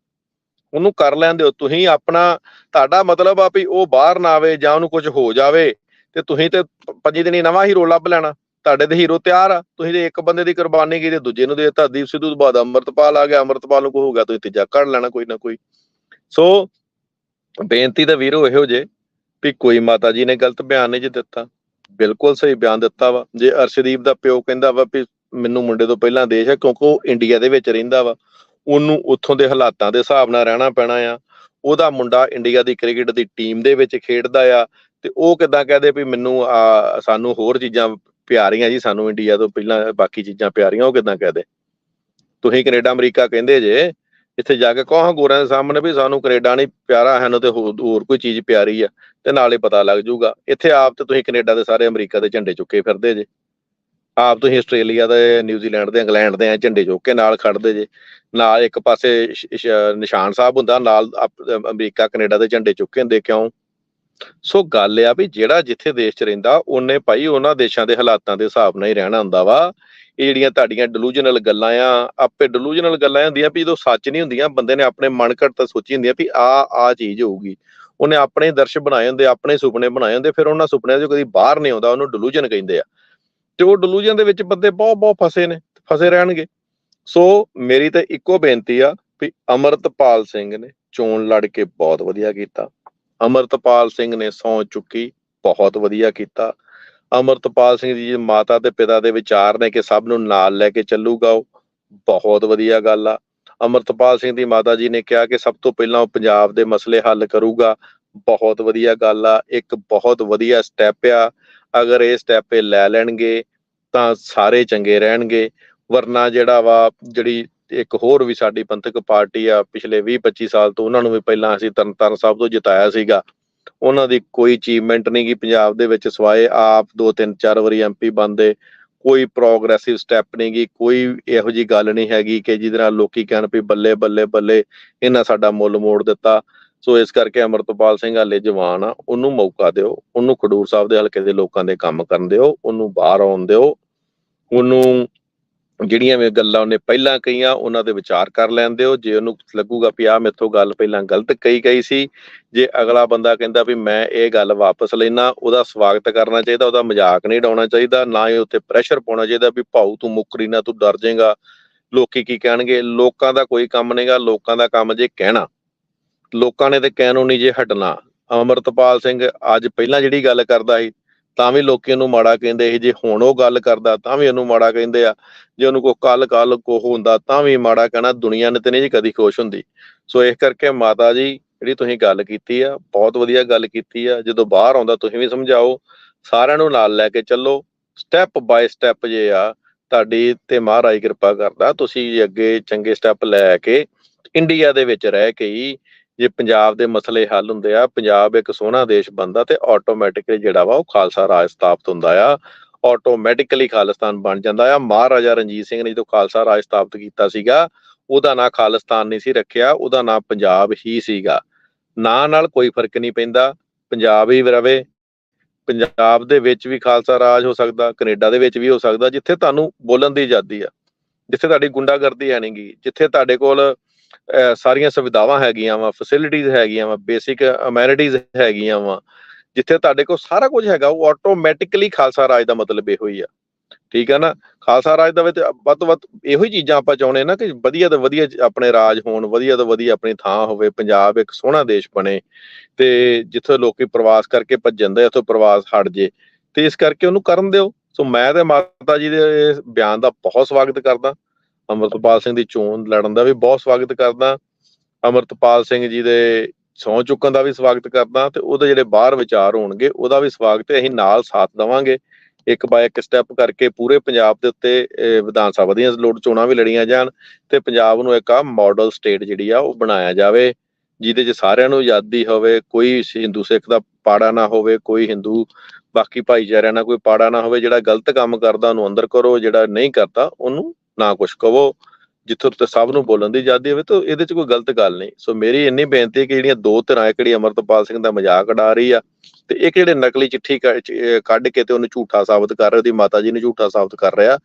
ਉਹਨੂੰ ਕਰ ਲੈਣ ਦਿਓ ਤੁਸੀਂ ਆਪਣਾ, ਤੁਹਾਡਾ ਮਤਲਬ ਆ ਵੀ ਉਹ ਬਾਹਰ ਨਾ ਆਵੇ ਜਾਂ ਉਹਨੂੰ ਕੁਝ ਹੋ ਜਾਵੇ ਤੇ ਤੁਸੀਂ ਤੇ ਪੰਜੀ ਦਿਨੀ ਨਵਾਂ ਹੀਰੋ ਲੱਭ ਲੈਣਾ। ਤੁਹਾਡੇ ਤੇ ਹੀਰੋ ਤਿਆਰ ਆ, ਤੁਸੀਂ ਤੇ ਇੱਕ ਬੰਦੇ ਦੀ ਕੁਰਬਾਨੀ ਕੀਤੀ, ਦੂਜੇ ਨੂੰ ਦੇਤਾ, ਦੀਪ ਸਿੱਧੂ ਤੋਂ ਬਾਅਦ ਅੰਮ੍ਰਿਤਪਾਲ ਆ ਗਿਆ, ਅੰਮ੍ਰਿਤਪਾਲ ਨੂੰ ਕੋ ਹੋ ਤੁਸੀਂ ਤੀਜਾ ਕੱਢ ਲੈਣਾ ਕੋਈ ਨਾ ਕੋਈ। ਸੋ ਬੇਨਤੀ ਦਾ ਵੀਰੋ ਇਹੋ ਜੇ ਵੀ ਕੋਈ ਮਾਤਾ ਜੀ ਨੇ ਗਲਤ ਬਿਆਨ ਨਹੀਂ ਜੇ ਦਿੱਤਾ। ਬਿਲਕੁਲ ਸਹੀ ਬਿਆਨ ਦਿੱਤਾ ਵਾ। ਜੇ ਅਰਸ਼ਦੀਪ ਦਾ ਪਿਓ ਕਹਿੰਦਾ ਵਾ ਵੀ ਮੈਨੂੰ ਮੁੰਡੇ ਤੋਂ ਪਹਿਲਾਂ ਦੇਸ਼ ਹੈ ਕਿਉਂਕਿ ਉਹ ਇੰਡੀਆ ਦੇ ਵਿੱਚ ਰਹਿੰਦਾ ਵਾ ਉਹਨੂੰ ਉੱਥੋਂ ਦੇ ਹਾਲਾਤਾਂ ਦੇ ਹਿਸਾਬ ਨਾਲ ਰਹਿਣਾ ਪੈਣਾ ਆ। ਉਹਦਾ ਮੁੰਡਾ ਇੰਡੀਆ ਦੀ ਕ੍ਰਿਕਟ ਦੀ ਟੀਮ ਦੇ ਵਿੱਚ ਖੇਡਦਾ ਆ ਤੇ ਉਹ ਕਿਦਾਂ ਕਹਦੇ ਵੀ ਮੈਨੂੰ ਸਾਨੂੰ ਹੋਰ ਚੀਜ਼ਾਂ ਪਿਆਰੀਆਂ ਜੀ, ਸਾਨੂੰ ਇੰਡੀਆ ਤੋਂ ਪਹਿਲਾਂ ਬਾਕੀ ਚੀਜ਼ਾਂ ਪਿਆਰੀਆਂ, ਉਹ ਕਿਦਾਂ ਕਹਦੇ? ਤੁਸੀਂ ਕੈਨੇਡਾ, ਅਮਰੀਕਾ ਕਹਿੰਦੇ ਜੇ, ਇੱਥੇ ਜਾ ਕੇ ਕਹਾਂ ਗੋਰਿਆਂ ਦੇ ਸਾਹਮਣੇ ਵੀ ਸਾਨੂੰ ਕੈਨੇਡਾ ਨਹੀਂ ਪਿਆਰਾ ਸਾਨੂੰ ਤੇ ਹੋਰ ਹੋਰ ਕੋਈ ਚੀਜ਼ ਪਿਆਰੀ ਆ ਤੇ ਨਾਲੇ ਪਤਾ ਲੱਗ ਜਾਊਗਾ। ਇੱਥੇ ਆਪ ਤੇ ਤੁਸੀਂ ਕੈਨੇਡਾ ਦੇ ਸਾਰੇ ਅਮਰੀਕਾ ਦੇ ਝੰਡੇ ਚੁੱਕੇ ਫਿਰਦੇ ਜੇ। ਆਪ ਤੁਸੀਂ ਆਸਟ੍ਰੇਲੀਆ ਦੇ ਨਿਊਜ਼ੀਲੈਂਡ ਦੇ ਇੰਗਲੈਂਡ ਦੇ ਝੰਡੇ ਚੁੱਕ ਕੇ ਨਾਲ ਖੜਦੇ ਜੇ। ਨਾਲ ਇੱਕ ਪਾਸੇ ਨਿਸ਼ਾਨ ਸਾਹਿਬ ਹੁੰਦਾ, ਨਾਲ ਅਮਰੀਕਾ, ਕੈਨੇਡਾ ਦੇ ਝੰਡੇ ਚੁੱਕੇ ਹੁੰਦੇ ਕਿਉਂ? ਸੋ ਗੱਲ ਆ ਵੀ ਜਿਹੜਾ ਜਿੱਥੇ ਦੇਸ਼ 'ਚ ਰਹਿੰਦਾ, ਉਹਨੇ ਭਾਈ ਉਹਨਾਂ ਦੇਸ਼ਾਂ ਦੇ ਹਾਲਾਤਾਂ ਦੇ ਹਿਸਾਬ ਨਾਲ ਹੀ ਰਹਿਣਾ ਹੁੰਦਾ ਵਾ। ਇਹ ਜਿਹੜੀਆਂ ਤੁਹਾਡੀਆਂ ਡਿਲੂਜਨਲ ਗੱਲਾਂ ਆ, ਆਪੇ ਡਿਲੂਜਨਲ ਗੱਲਾਂ ਹੁੰਦੀਆਂ ਵੀ ਜਦੋਂ ਸੱਚ ਨਹੀਂ ਹੁੰਦੀਆਂ, ਬੰਦੇ ਨੇ ਆਪਣੇ ਮਨ ਘੜਤ ਤਾਂ ਸੋਚੀ ਹੁੰਦੀ ਆ ਵੀ ਆ ਆ ਚੀਜ਼ ਹੋਊਗੀ। ਉਹਨੇ ਆਪਣੇ ਦਰਸ਼ ਬਣਾਏ ਹੁੰਦੇ, ਆਪਣੇ ਸੁਪਨੇ ਬਣਾਏ ਹੁੰਦੇ, ਫਿਰ ਉਹਨਾਂ ਸੁਪਨਿਆਂ 'ਚੋਂ ਕਦੀ ਬਾਹਰ ਨਹੀਂ ਆਉਂਦਾ, ਉਹਨੂੰ ਡਿਲੂਜਨ ਕਹਿੰਦੇ ਆ। ਤੇ ਉਹ ਡਿਲੂਜਨ ਦੇ ਵਿੱਚ ਬੰਦੇ ਬਹੁਤ ਬਹੁਤ ਫਸੇ ਨੇ, ਫਸੇ ਰਹਿਣਗੇ। ਸੋ ਮੇਰੀ ਤਾਂ ਇੱਕੋ ਬੇਨਤੀ ਆ ਵੀ ਅਮਰਤਪਾਲ ਸਿੰਘ ਨੇ ਚੋਣ ਲੜ ਕੇ ਬਹੁਤ ਵਧੀਆ ਕੀਤਾ। ਅਮਰਤਪਾਲ ਸਿੰਘ ਨੇ ਸੌ ਚੁੱਕੀ, ਬਹੁਤ ਵਧੀਆ ਕੀਤਾ। ਅਮਰਤਪਾਲ ਸਿੰਘ ਜੀ ਮਾਤਾ ਤੇ ਪਿਤਾ ਦੇ ਵਿਚਾਰ ਨੇ ਕਿ ਸਭ ਨੂੰ ਨਾਲ ਲੈ ਕੇ ਚੱਲੂਗਾ ਉਹ, ਬਹੁਤ ਵਧੀਆ ਗੱਲ ਆ। ਅਮਰਤਪਾਲ ਸਿੰਘ ਦੀ ਮਾਤਾ ਜੀ ਨੇ ਕਿਹਾ ਕਿ ਸਭ ਤੋਂ ਪਹਿਲਾਂ ਉਹ ਪੰਜਾਬ ਦੇ ਮਸਲੇ ਹੱਲ ਕਰੂਗਾ, ਬਹੁਤ ਵਧੀਆ ਗੱਲ ਆ, ਇੱਕ ਬਹੁਤ ਵਧੀਆ ਸਟੈਪ ਆ। ਅਗਰ ਇਹ ਸਟੈਪ ਲੈ ਲੈਣਗੇ ਤਾਂ ਸਾਰੇ ਚੰਗੇ ਰਹਿਣਗੇ। ਵਰਨਾ ਜਿਹੜਾ ਵਾ, ਜਿਹੜੀ ਇੱਕ ਹੋਰ ਵੀ ਸਾਡੀ ਪੰਥਕ ਪਾਰਟੀ ਆ, ਪਿਛਲੇ 20 25 ਸਾਲ ਤੋਂ ਉਹਨਾਂ ਨੂੰ ਵੀ ਪਹਿਲਾਂ ਅਸੀਂ ਤਰਨਤਾਰਨ ਸਾਹਿਬ ਤੋਂ ਜਿਤਾਇਆ ਸੀਗਾ। ਉਹਨਾਂ ਦੀ ਕੋਈ ਅਚੀਵਮੈਂਟ ਨਹੀਂ ਗੀ। ਪੰਜਾਬ ਦੇ ਵਿੱਚ ਸਵਾਏ ਆਪ ਦੋ ਤਿੰਨ ਚਾਰ ਵਾਰੀ ਐਮਪੀ ਬੰਦੇ ਕੋਈ ਪ੍ਰੋਗਰੈਸਿਵ ਸਟੈਪ ਨਹੀਂ ਗੀ। ਕੋਈ ਇਹੋ ਜੀ ਗੱਲ ਨਹੀਂ ਹੈਗੀ ਕਿ ਜਿਹਦੇ ਨਾਲ ਲੋਕੀ ਕਹਿਣ ਵੀ ਬੱਲੇ ਬੱਲੇ ਬੱਲੇ, ਇਹਨਾਂ ਸਾਡਾ ਮੁੱਲ ਮੋੜ ਦਿੱਤਾ। ਸੋ ਇਸ ਕਰਕੇ ਅਮਰਤਪਾਲ ਸਿੰਘ ਹਾਲੇ ਜਵਾਨ ਆ। ਉਹਨੂੰ ਮੌਕਾ ਦਿਓ। ਉਹਨੂੰ ਖਡੂਰ ਸਾਹਿਬ ਦੇ ਹਲਕੇ ਦੇ ਲੋਕਾਂ ਦੇ ਕੰਮ ਕਰਨ ਦਿਓ। ਉਹਨੂੰ ਬਾਹਰ ਆਉਣ ਦਿਓ। ਉਹਨੂੰ ਜਿਹੜੀਆਂ ਵੀ ਗੱਲਾਂ ਉਹਨੇ ਪਹਿਲਾਂ ਕਹੀਆਂ, ਉਹਨਾਂ ਦੇ ਵਿਚਾਰ ਕਰ ਲੈਣ ਦਿਓ ਜੇ ਉਹਨੂੰ ਲੱਗੂਗਾ ਵੀ ਆ ਮੇਥੋਂ ਗੱਲ ਪਹਿਲਾਂ ਗਲਤ ਕਹੀ ਗਈ ਸੀ, ਜੇ ਅਗਲਾ ਬੰਦਾ ਕਹਿੰਦਾ ਵੀ ਮੈਂ ਇਹ ਗੱਲ ਵਾਪਸ ਲੈਣਾ ਉਹਦਾ ਸਵਾਗਤ ਕਰਨਾ ਚਾਹੀਦਾ, ਉਹਦਾ ਮਜ਼ਾਕ ਨਹੀਂ ਡਾਉਣਾ ਚਾਹੀਦਾ, ਨਾ ਹੀ ਉੱਤੇ ਪ੍ਰੈਸ਼ਰ ਪਾਉਣਾ ਚਾਹੀਦਾ ਵੀ ਭਾਊ ਤੂੰ ਮੁੱਕਰੀ ਨਾ, ਤੂੰ ਡਰ ਜਾਏਗਾ। ਲੋਕੀ ਕੀ ਕਹਿਣਗੇ? ਲੋਕਾਂ ਦਾ ਕੋਈ ਕੰਮ ਨਹੀਂਗਾ, ਲੋਕਾਂ ਦਾ ਕੰਮ ਜੇ ਕਹਿਣਾ। ਲੋਕਾਂ ਨੇ ਤੇ ਕਹਿਣੋਂ ਨਹੀਂ ਜੇ ਹਟਣਾ। ਅਮਰਤਪਾਲ ਸਿੰਘ ਅੱਜ ਪਹਿਲਾਂ ਜਿਹੜੀ ਗੱਲ ਕਰਦਾ ਸੀ ਤਾਂ ਵੀ ਲੋਕੀ ਉਹਨੂੰ ਮਾੜਾ ਕਹਿੰਦੇ ਸੀ ਜੇ ਹੁਣ ਉਹ ਗੱਲ ਕਰਦਾ ਤਾਂ ਵੀ ਉਹਨੂੰ ਮਾੜਾ ਕਹਿੰਦੇ ਆ। ਜੇ ਉਹਨੂੰ ਕੋ ਕੱਲ ਕੱਲ ਕੋ ਹੁੰਦਾ ਤਾਂ ਵੀ ਮਾੜਾ ਕਹਿਣਾ ਦੁਨੀਆ ਨੇ ਤੇ ਨਹੀਂ ਜੀ ਕਦੀ ਖੁਸ਼ ਹੁੰਦੀ। ਸੋ ਇਸ ਕਰਕੇ ਮਾਤਾ ਜੀ ਜਿਹੜੀ ਤੁਸੀਂ ਗੱਲ ਕੀਤੀ ਆ, ਬਹੁਤ ਵਧੀਆ ਗੱਲ ਕੀਤੀ ਆ। ਜਦੋਂ ਬਾਹਰ ਆਉਂਦਾ ਤੁਸੀਂ ਵੀ ਸਮਝਾਓ, ਸਾਰਿਆਂ ਨੂੰ ਨਾਲ ਲੈ ਕੇ ਚੱਲੋ। ਸਟੈਪ ਬਾਏ ਸਟੈਪ ਜੇ ਆ, ਤੁਹਾਡੀ ਤੇ ਮਹਾਰਾਜ ਕਿਰਪਾ ਕਰਦਾ, ਤੁਸੀਂ ਅੱਗੇ ਚੰਗੇ ਸਟੈਪ ਲੈ ਕੇ ਇੰਡੀਆ ਦੇ ਵਿੱਚ ਰਹਿ ਕੇ ਹੀ ਜੇ ਪੰਜਾਬ ਦੇ ਮਸਲੇ ਹੱਲ ਹੁੰਦੇ ਆ, ਪੰਜਾਬ ਇੱਕ ਸੋਹਣਾ ਦੇਸ਼ ਬਣਦਾ ਤੇ ਆਟੋਮੈਟਿਕਲੀ ਜਿਹੜਾ ਵਾ ਉਹ ਖਾਲਸਾ ਰਾਜ ਸਥਾਪਿਤ ਹੁੰਦਾ ਆ। ਆਟੋਮੈਟਿਕਲੀ ਖਾਲਿਸਤਾਨ ਬਣ ਜਾਂਦਾ ਆ। ਮਹਾਰਾਜਾ ਰਣਜੀਤ ਸਿੰਘ ਨੇ ਜਦੋਂ ਖਾਲਸਾ ਰਾਜ ਸਥਾਪਿਤ ਕੀਤਾ ਸੀਗਾ, ਉਹਦਾ ਨਾਂ ਖਾਲਿਸਤਾਨ ਨਹੀਂ ਸੀ ਰੱਖਿਆ, ਉਹਦਾ ਨਾਂ ਪੰਜਾਬ ਹੀ ਸੀਗਾ। ਨਾਂ ਨਾਲ ਕੋਈ ਫ਼ਰਕ ਨਹੀਂ ਪੈਂਦਾ, ਪੰਜਾਬ ਹੀ ਰਵੇ। ਪੰਜਾਬ ਦੇ ਵਿੱਚ ਵੀ ਖਾਲਸਾ ਰਾਜ ਹੋ ਸਕਦਾ, ਕੈਨੇਡਾ ਦੇ ਵਿੱਚ ਵੀ ਹੋ ਸਕਦਾ, ਜਿੱਥੇ ਤੁਹਾਨੂੰ ਬੋਲਣ ਦੀ ਆਜ਼ਾਦੀ ਆ। ਜਿੱਥੇ ਤੁਹਾਡੀ ਗੁੰਡਾਗਰਦੀ ਹੈ ਨਹੀਂਗੀ ਜਿੱਥੇ ਤੁਹਾਡੇ ਕੋਲ ਸਾਰੀਆਂ ਸੁਵਿਧਾਵਾਂ ਹੈਗੀਆਂ ਵਾ ਫੈਸਿਲਿਟੀਆਂ ਹੈਗੀਆਂ ਵਾ ਬੇਸਿਕ ਅਮੈਨਿਟੀਜ਼ ਹੈਗੀਆਂ ਵਾ, ਜਿੱਥੇ ਤੁਹਾਡੇ ਕੋਲ ਸਾਰਾ ਕੁਝ ਹੈਗਾ, ਉਹ ਆਟੋਮੈਟਿਕਲੀ ਖਾਲਸਾ ਰਾਜ ਦਾ ਮਤਲਬ ਇਹੋ ਹੀ ਆ। ਠੀਕ ਆ ਨਾ? ਖਾਲਸਾ ਰਾਜ ਦਾ ਵਿੱਚ ਵੱਧ ਤੋਂ ਵੱਧ ਇਹੋ ਹੀ ਚੀਜ਼ਾਂ ਆਪਾਂ ਚਾਹੁੰਦੇ ਨਾ ਕਿ ਵਧੀਆ ਤੋਂ ਵਧੀਆ ਆਪਣੇ ਰਾਜ ਹੋਣ, ਵਧੀਆ ਤੋਂ ਵਧੀਆ ਆਪਣੀ ਥਾਂ ਹੋਵੇ, ਪੰਜਾਬ ਇੱਕ ਸੋਹਣਾ ਦੇਸ਼ ਬਣੇ, ਤੇ ਜਿੱਥੇ ਲੋਕੀ ਪ੍ਰਵਾਸ ਕਰਕੇ ਭੱਜਣ ਦੇ, ਉੱਥੋਂ ਪ੍ਰਵਾਸ ਹਟ ਜੇ, ਤੇ ਇਸ ਕਰਕੇ ਉਹਨੂੰ ਕਰਨ ਦਿਓ। ਸੋ ਮੈਂ ਤੇ ਮਾਤਾ ਜੀ ਦੇ ਬਿਆਨ ਦਾ ਬਹੁਤ ਸਵਾਗਤ ਕਰਦਾ। ਅਮਰਤਪਾਲ ਸਿੰਘ ਦੀ ਚੋਣ ਲੜਨ ਦਾ ਵੀ ਬਹੁਤ ਸਵਾਗਤ ਕਰਦਾ। ਅਮਰਤਪਾਲ ਸਿੰਘ ਜੀ ਦੇ ਸਹੁੰ ਚੁੱਕਣ ਦਾ ਵੀ ਸਵਾਗਤ ਕਰਦਾ ਤੇ ਉਹਦੇ ਜਿਹੜੇ ਬਾਹਰ ਵਿਚਾਰ ਹੋਣਗੇ, ਉਹਦਾ ਵੀ ਸਵਾਗਤ ਹੈ। ਅਸੀਂ ਨਾਲ ਸਾਥ ਦੇਵਾਂਗੇ। ਇੱਕ ਬਾਏ ਇੱਕ ਸਟੈਪ ਕਰਕੇ ਪੂਰੇ ਪੰਜਾਬ ਦੇ ਉੱਤੇ ਵਿਧਾਨ ਸਭਾ ਦੀਆਂ ਲੋੜ ਚੋਣਾਂ ਵੀ ਲੜੀਆਂ ਜਾਣ ਤੇ ਪੰਜਾਬ ਨੂੰ ਇੱਕ ਆ ਮਾਡਲ ਸਟੇਟ ਜਿਹੜੀ ਆ ਉਹ ਬਣਾਇਆ ਜਾਵੇ, ਜਿਹਦੇ 'ਚ ਸਾਰਿਆਂ ਨੂੰ ਆਜ਼ਾਦੀ ਹੋਵੇ, ਕੋਈ ਹਿੰਦੂ ਸਿੱਖ ਦਾ ਪਾੜਾ ਨਾ ਹੋਵੇ, ਕੋਈ ਹਿੰਦੂ ਬਾਕੀ ਭਾਈਚਾਰਿਆਂ ਨਾਲ ਕੋਈ ਪਾੜਾ ਨਾ ਹੋਵੇ, ਜਿਹੜਾ ਗਲਤ ਕੰਮ ਕਰਦਾ ਉਹਨੂੰ ਅੰਦਰ ਕਰੋ, ਜਿਹੜਾ ਨਹੀਂ ਕਰਦਾ ਉਹਨੂੰ ਨਾ ਕੁਛ ਕਹੋ ਜਿੱਥੋਂ ਤੇ ਸਭ ਨੂੰ ਬੋਲਣ ਦੀ ਆਜ਼ਾਦੀ ਹੋਵੇ, ਤਾਂ ਇਹਦੇ 'ਚ ਕੋਈ ਗਲਤ ਗੱਲ ਨਹੀਂ। ਸੋ ਮੇਰੀ ਇੰਨੀ ਬੇਨਤੀ ਹੈ ਕਿ ਜਿਹੜੀਆਂ ਦੋ ਧਿਰਾਂ, ਇੱਕ ਜਿਹੜੀ ਅਮਰਤਪਾਲ ਸਿੰਘ ਦਾ ਮਜ਼ਾਕ ਉਡਾ ਰਹੀ ਆ, ਤੇ ਇੱਕ ਜਿਹੜੇ ਨਕਲੀ ਚਿੱਠੀ ਕੱਢ ਕੇ ਤੇ ਉਹਨੂੰ ਝੂਠਾ ਸਾਬਤ ਕਰ ਰਿਹਾ, ਉਹਦੀ ਮਾਤਾ ਜੀ ਨੂੰ ਝੂਠਾ ਸਾਬਤ ਕਰ ਰਿਹਾ,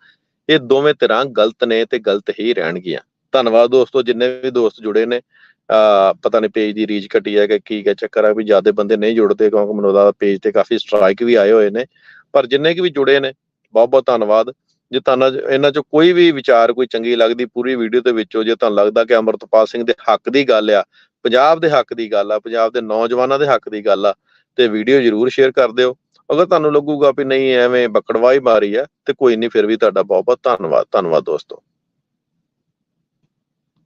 ਇਹ ਦੋਵੇਂ ਧਿਰਾਂ ਗਲਤ ਨੇ ਤੇ ਗਲਤ ਹੀ ਰਹਿਣਗੀਆਂ। ਧੰਨਵਾਦ ਦੋਸਤੋ, ਜਿੰਨੇ ਵੀ ਦੋਸਤ ਜੁੜੇ ਨੇ, ਆ, ਪਤਾ ਨਹੀਂ ਪੇਜ ਦੀ ਰੀਚ ਘਟੀ ਹੈ ਕਿ ਕੀ ਹੈ, ਚੱਕਰ ਆ ਵੀ ਜ਼ਿਆਦਾ ਬੰਦੇ ਨਹੀਂ ਜੁੜਦੇ, ਕਿਉਂਕਿ ਮਨੋਦਾ ਪੇਜ ਤੇ ਕਾਫੀ ਸਟ੍ਰਾਈਕ ਵੀ ਆਏ ਹੋਏ ਨੇ। ਪਰ ਜਿੰਨੇ ਕਿ ਵੀ ਜੁੜੇ ਨੇ ਬਹੁਤ ਬਹੁਤ ਧੰਨਵਾਦ। ਜੇ ਤੁਹਾਨੂੰ ਇਹਨਾਂ ਚੋਂ ਕੋਈ ਵੀ ਵਿਚਾਰ ਕੋਈ ਚੰਗੀ ਲੱਗਦੀ, ਪੂਰੀ ਵੀਡੀਓ ਦੇ ਵਿੱਚੋਂ ਜੇ ਤੁਹਾਨੂੰ ਲੱਗਦਾ ਕਿ ਅਮਰਤਪਾਲ ਸਿੰਘ ਦੇ ਹੱਕ ਦੀ ਗੱਲ ਆ, ਪੰਜਾਬ ਦੇ ਹੱਕ ਦੀ ਗੱਲ ਆ, ਪੰਜਾਬ ਦੇ ਨੌਜਵਾਨਾਂ ਦੇ ਹੱਕ ਦੀ ਗੱਲ ਆ, ਤੇ ਵੀਡੀਓ ਜਰੂਰ ਸ਼ੇਅਰ ਕਰ ਦਿਓ। ਅਗਰ ਤੁਹਾਨੂੰ ਲੱਗੂਗਾ ਵੀ ਨਹੀਂ, ਐਵੇਂ ਬਕੜਵਾਈ ਮਾਰੀ ਆ, ਤੇ ਕੋਈ ਨਹੀਂ, ਫਿਰ ਵੀ ਤੁਹਾਡਾ ਬਹੁਤ ਬਹੁਤ ਧੰਨਵਾਦ ਧੰਨਵਾਦ ਦੋਸਤੋ।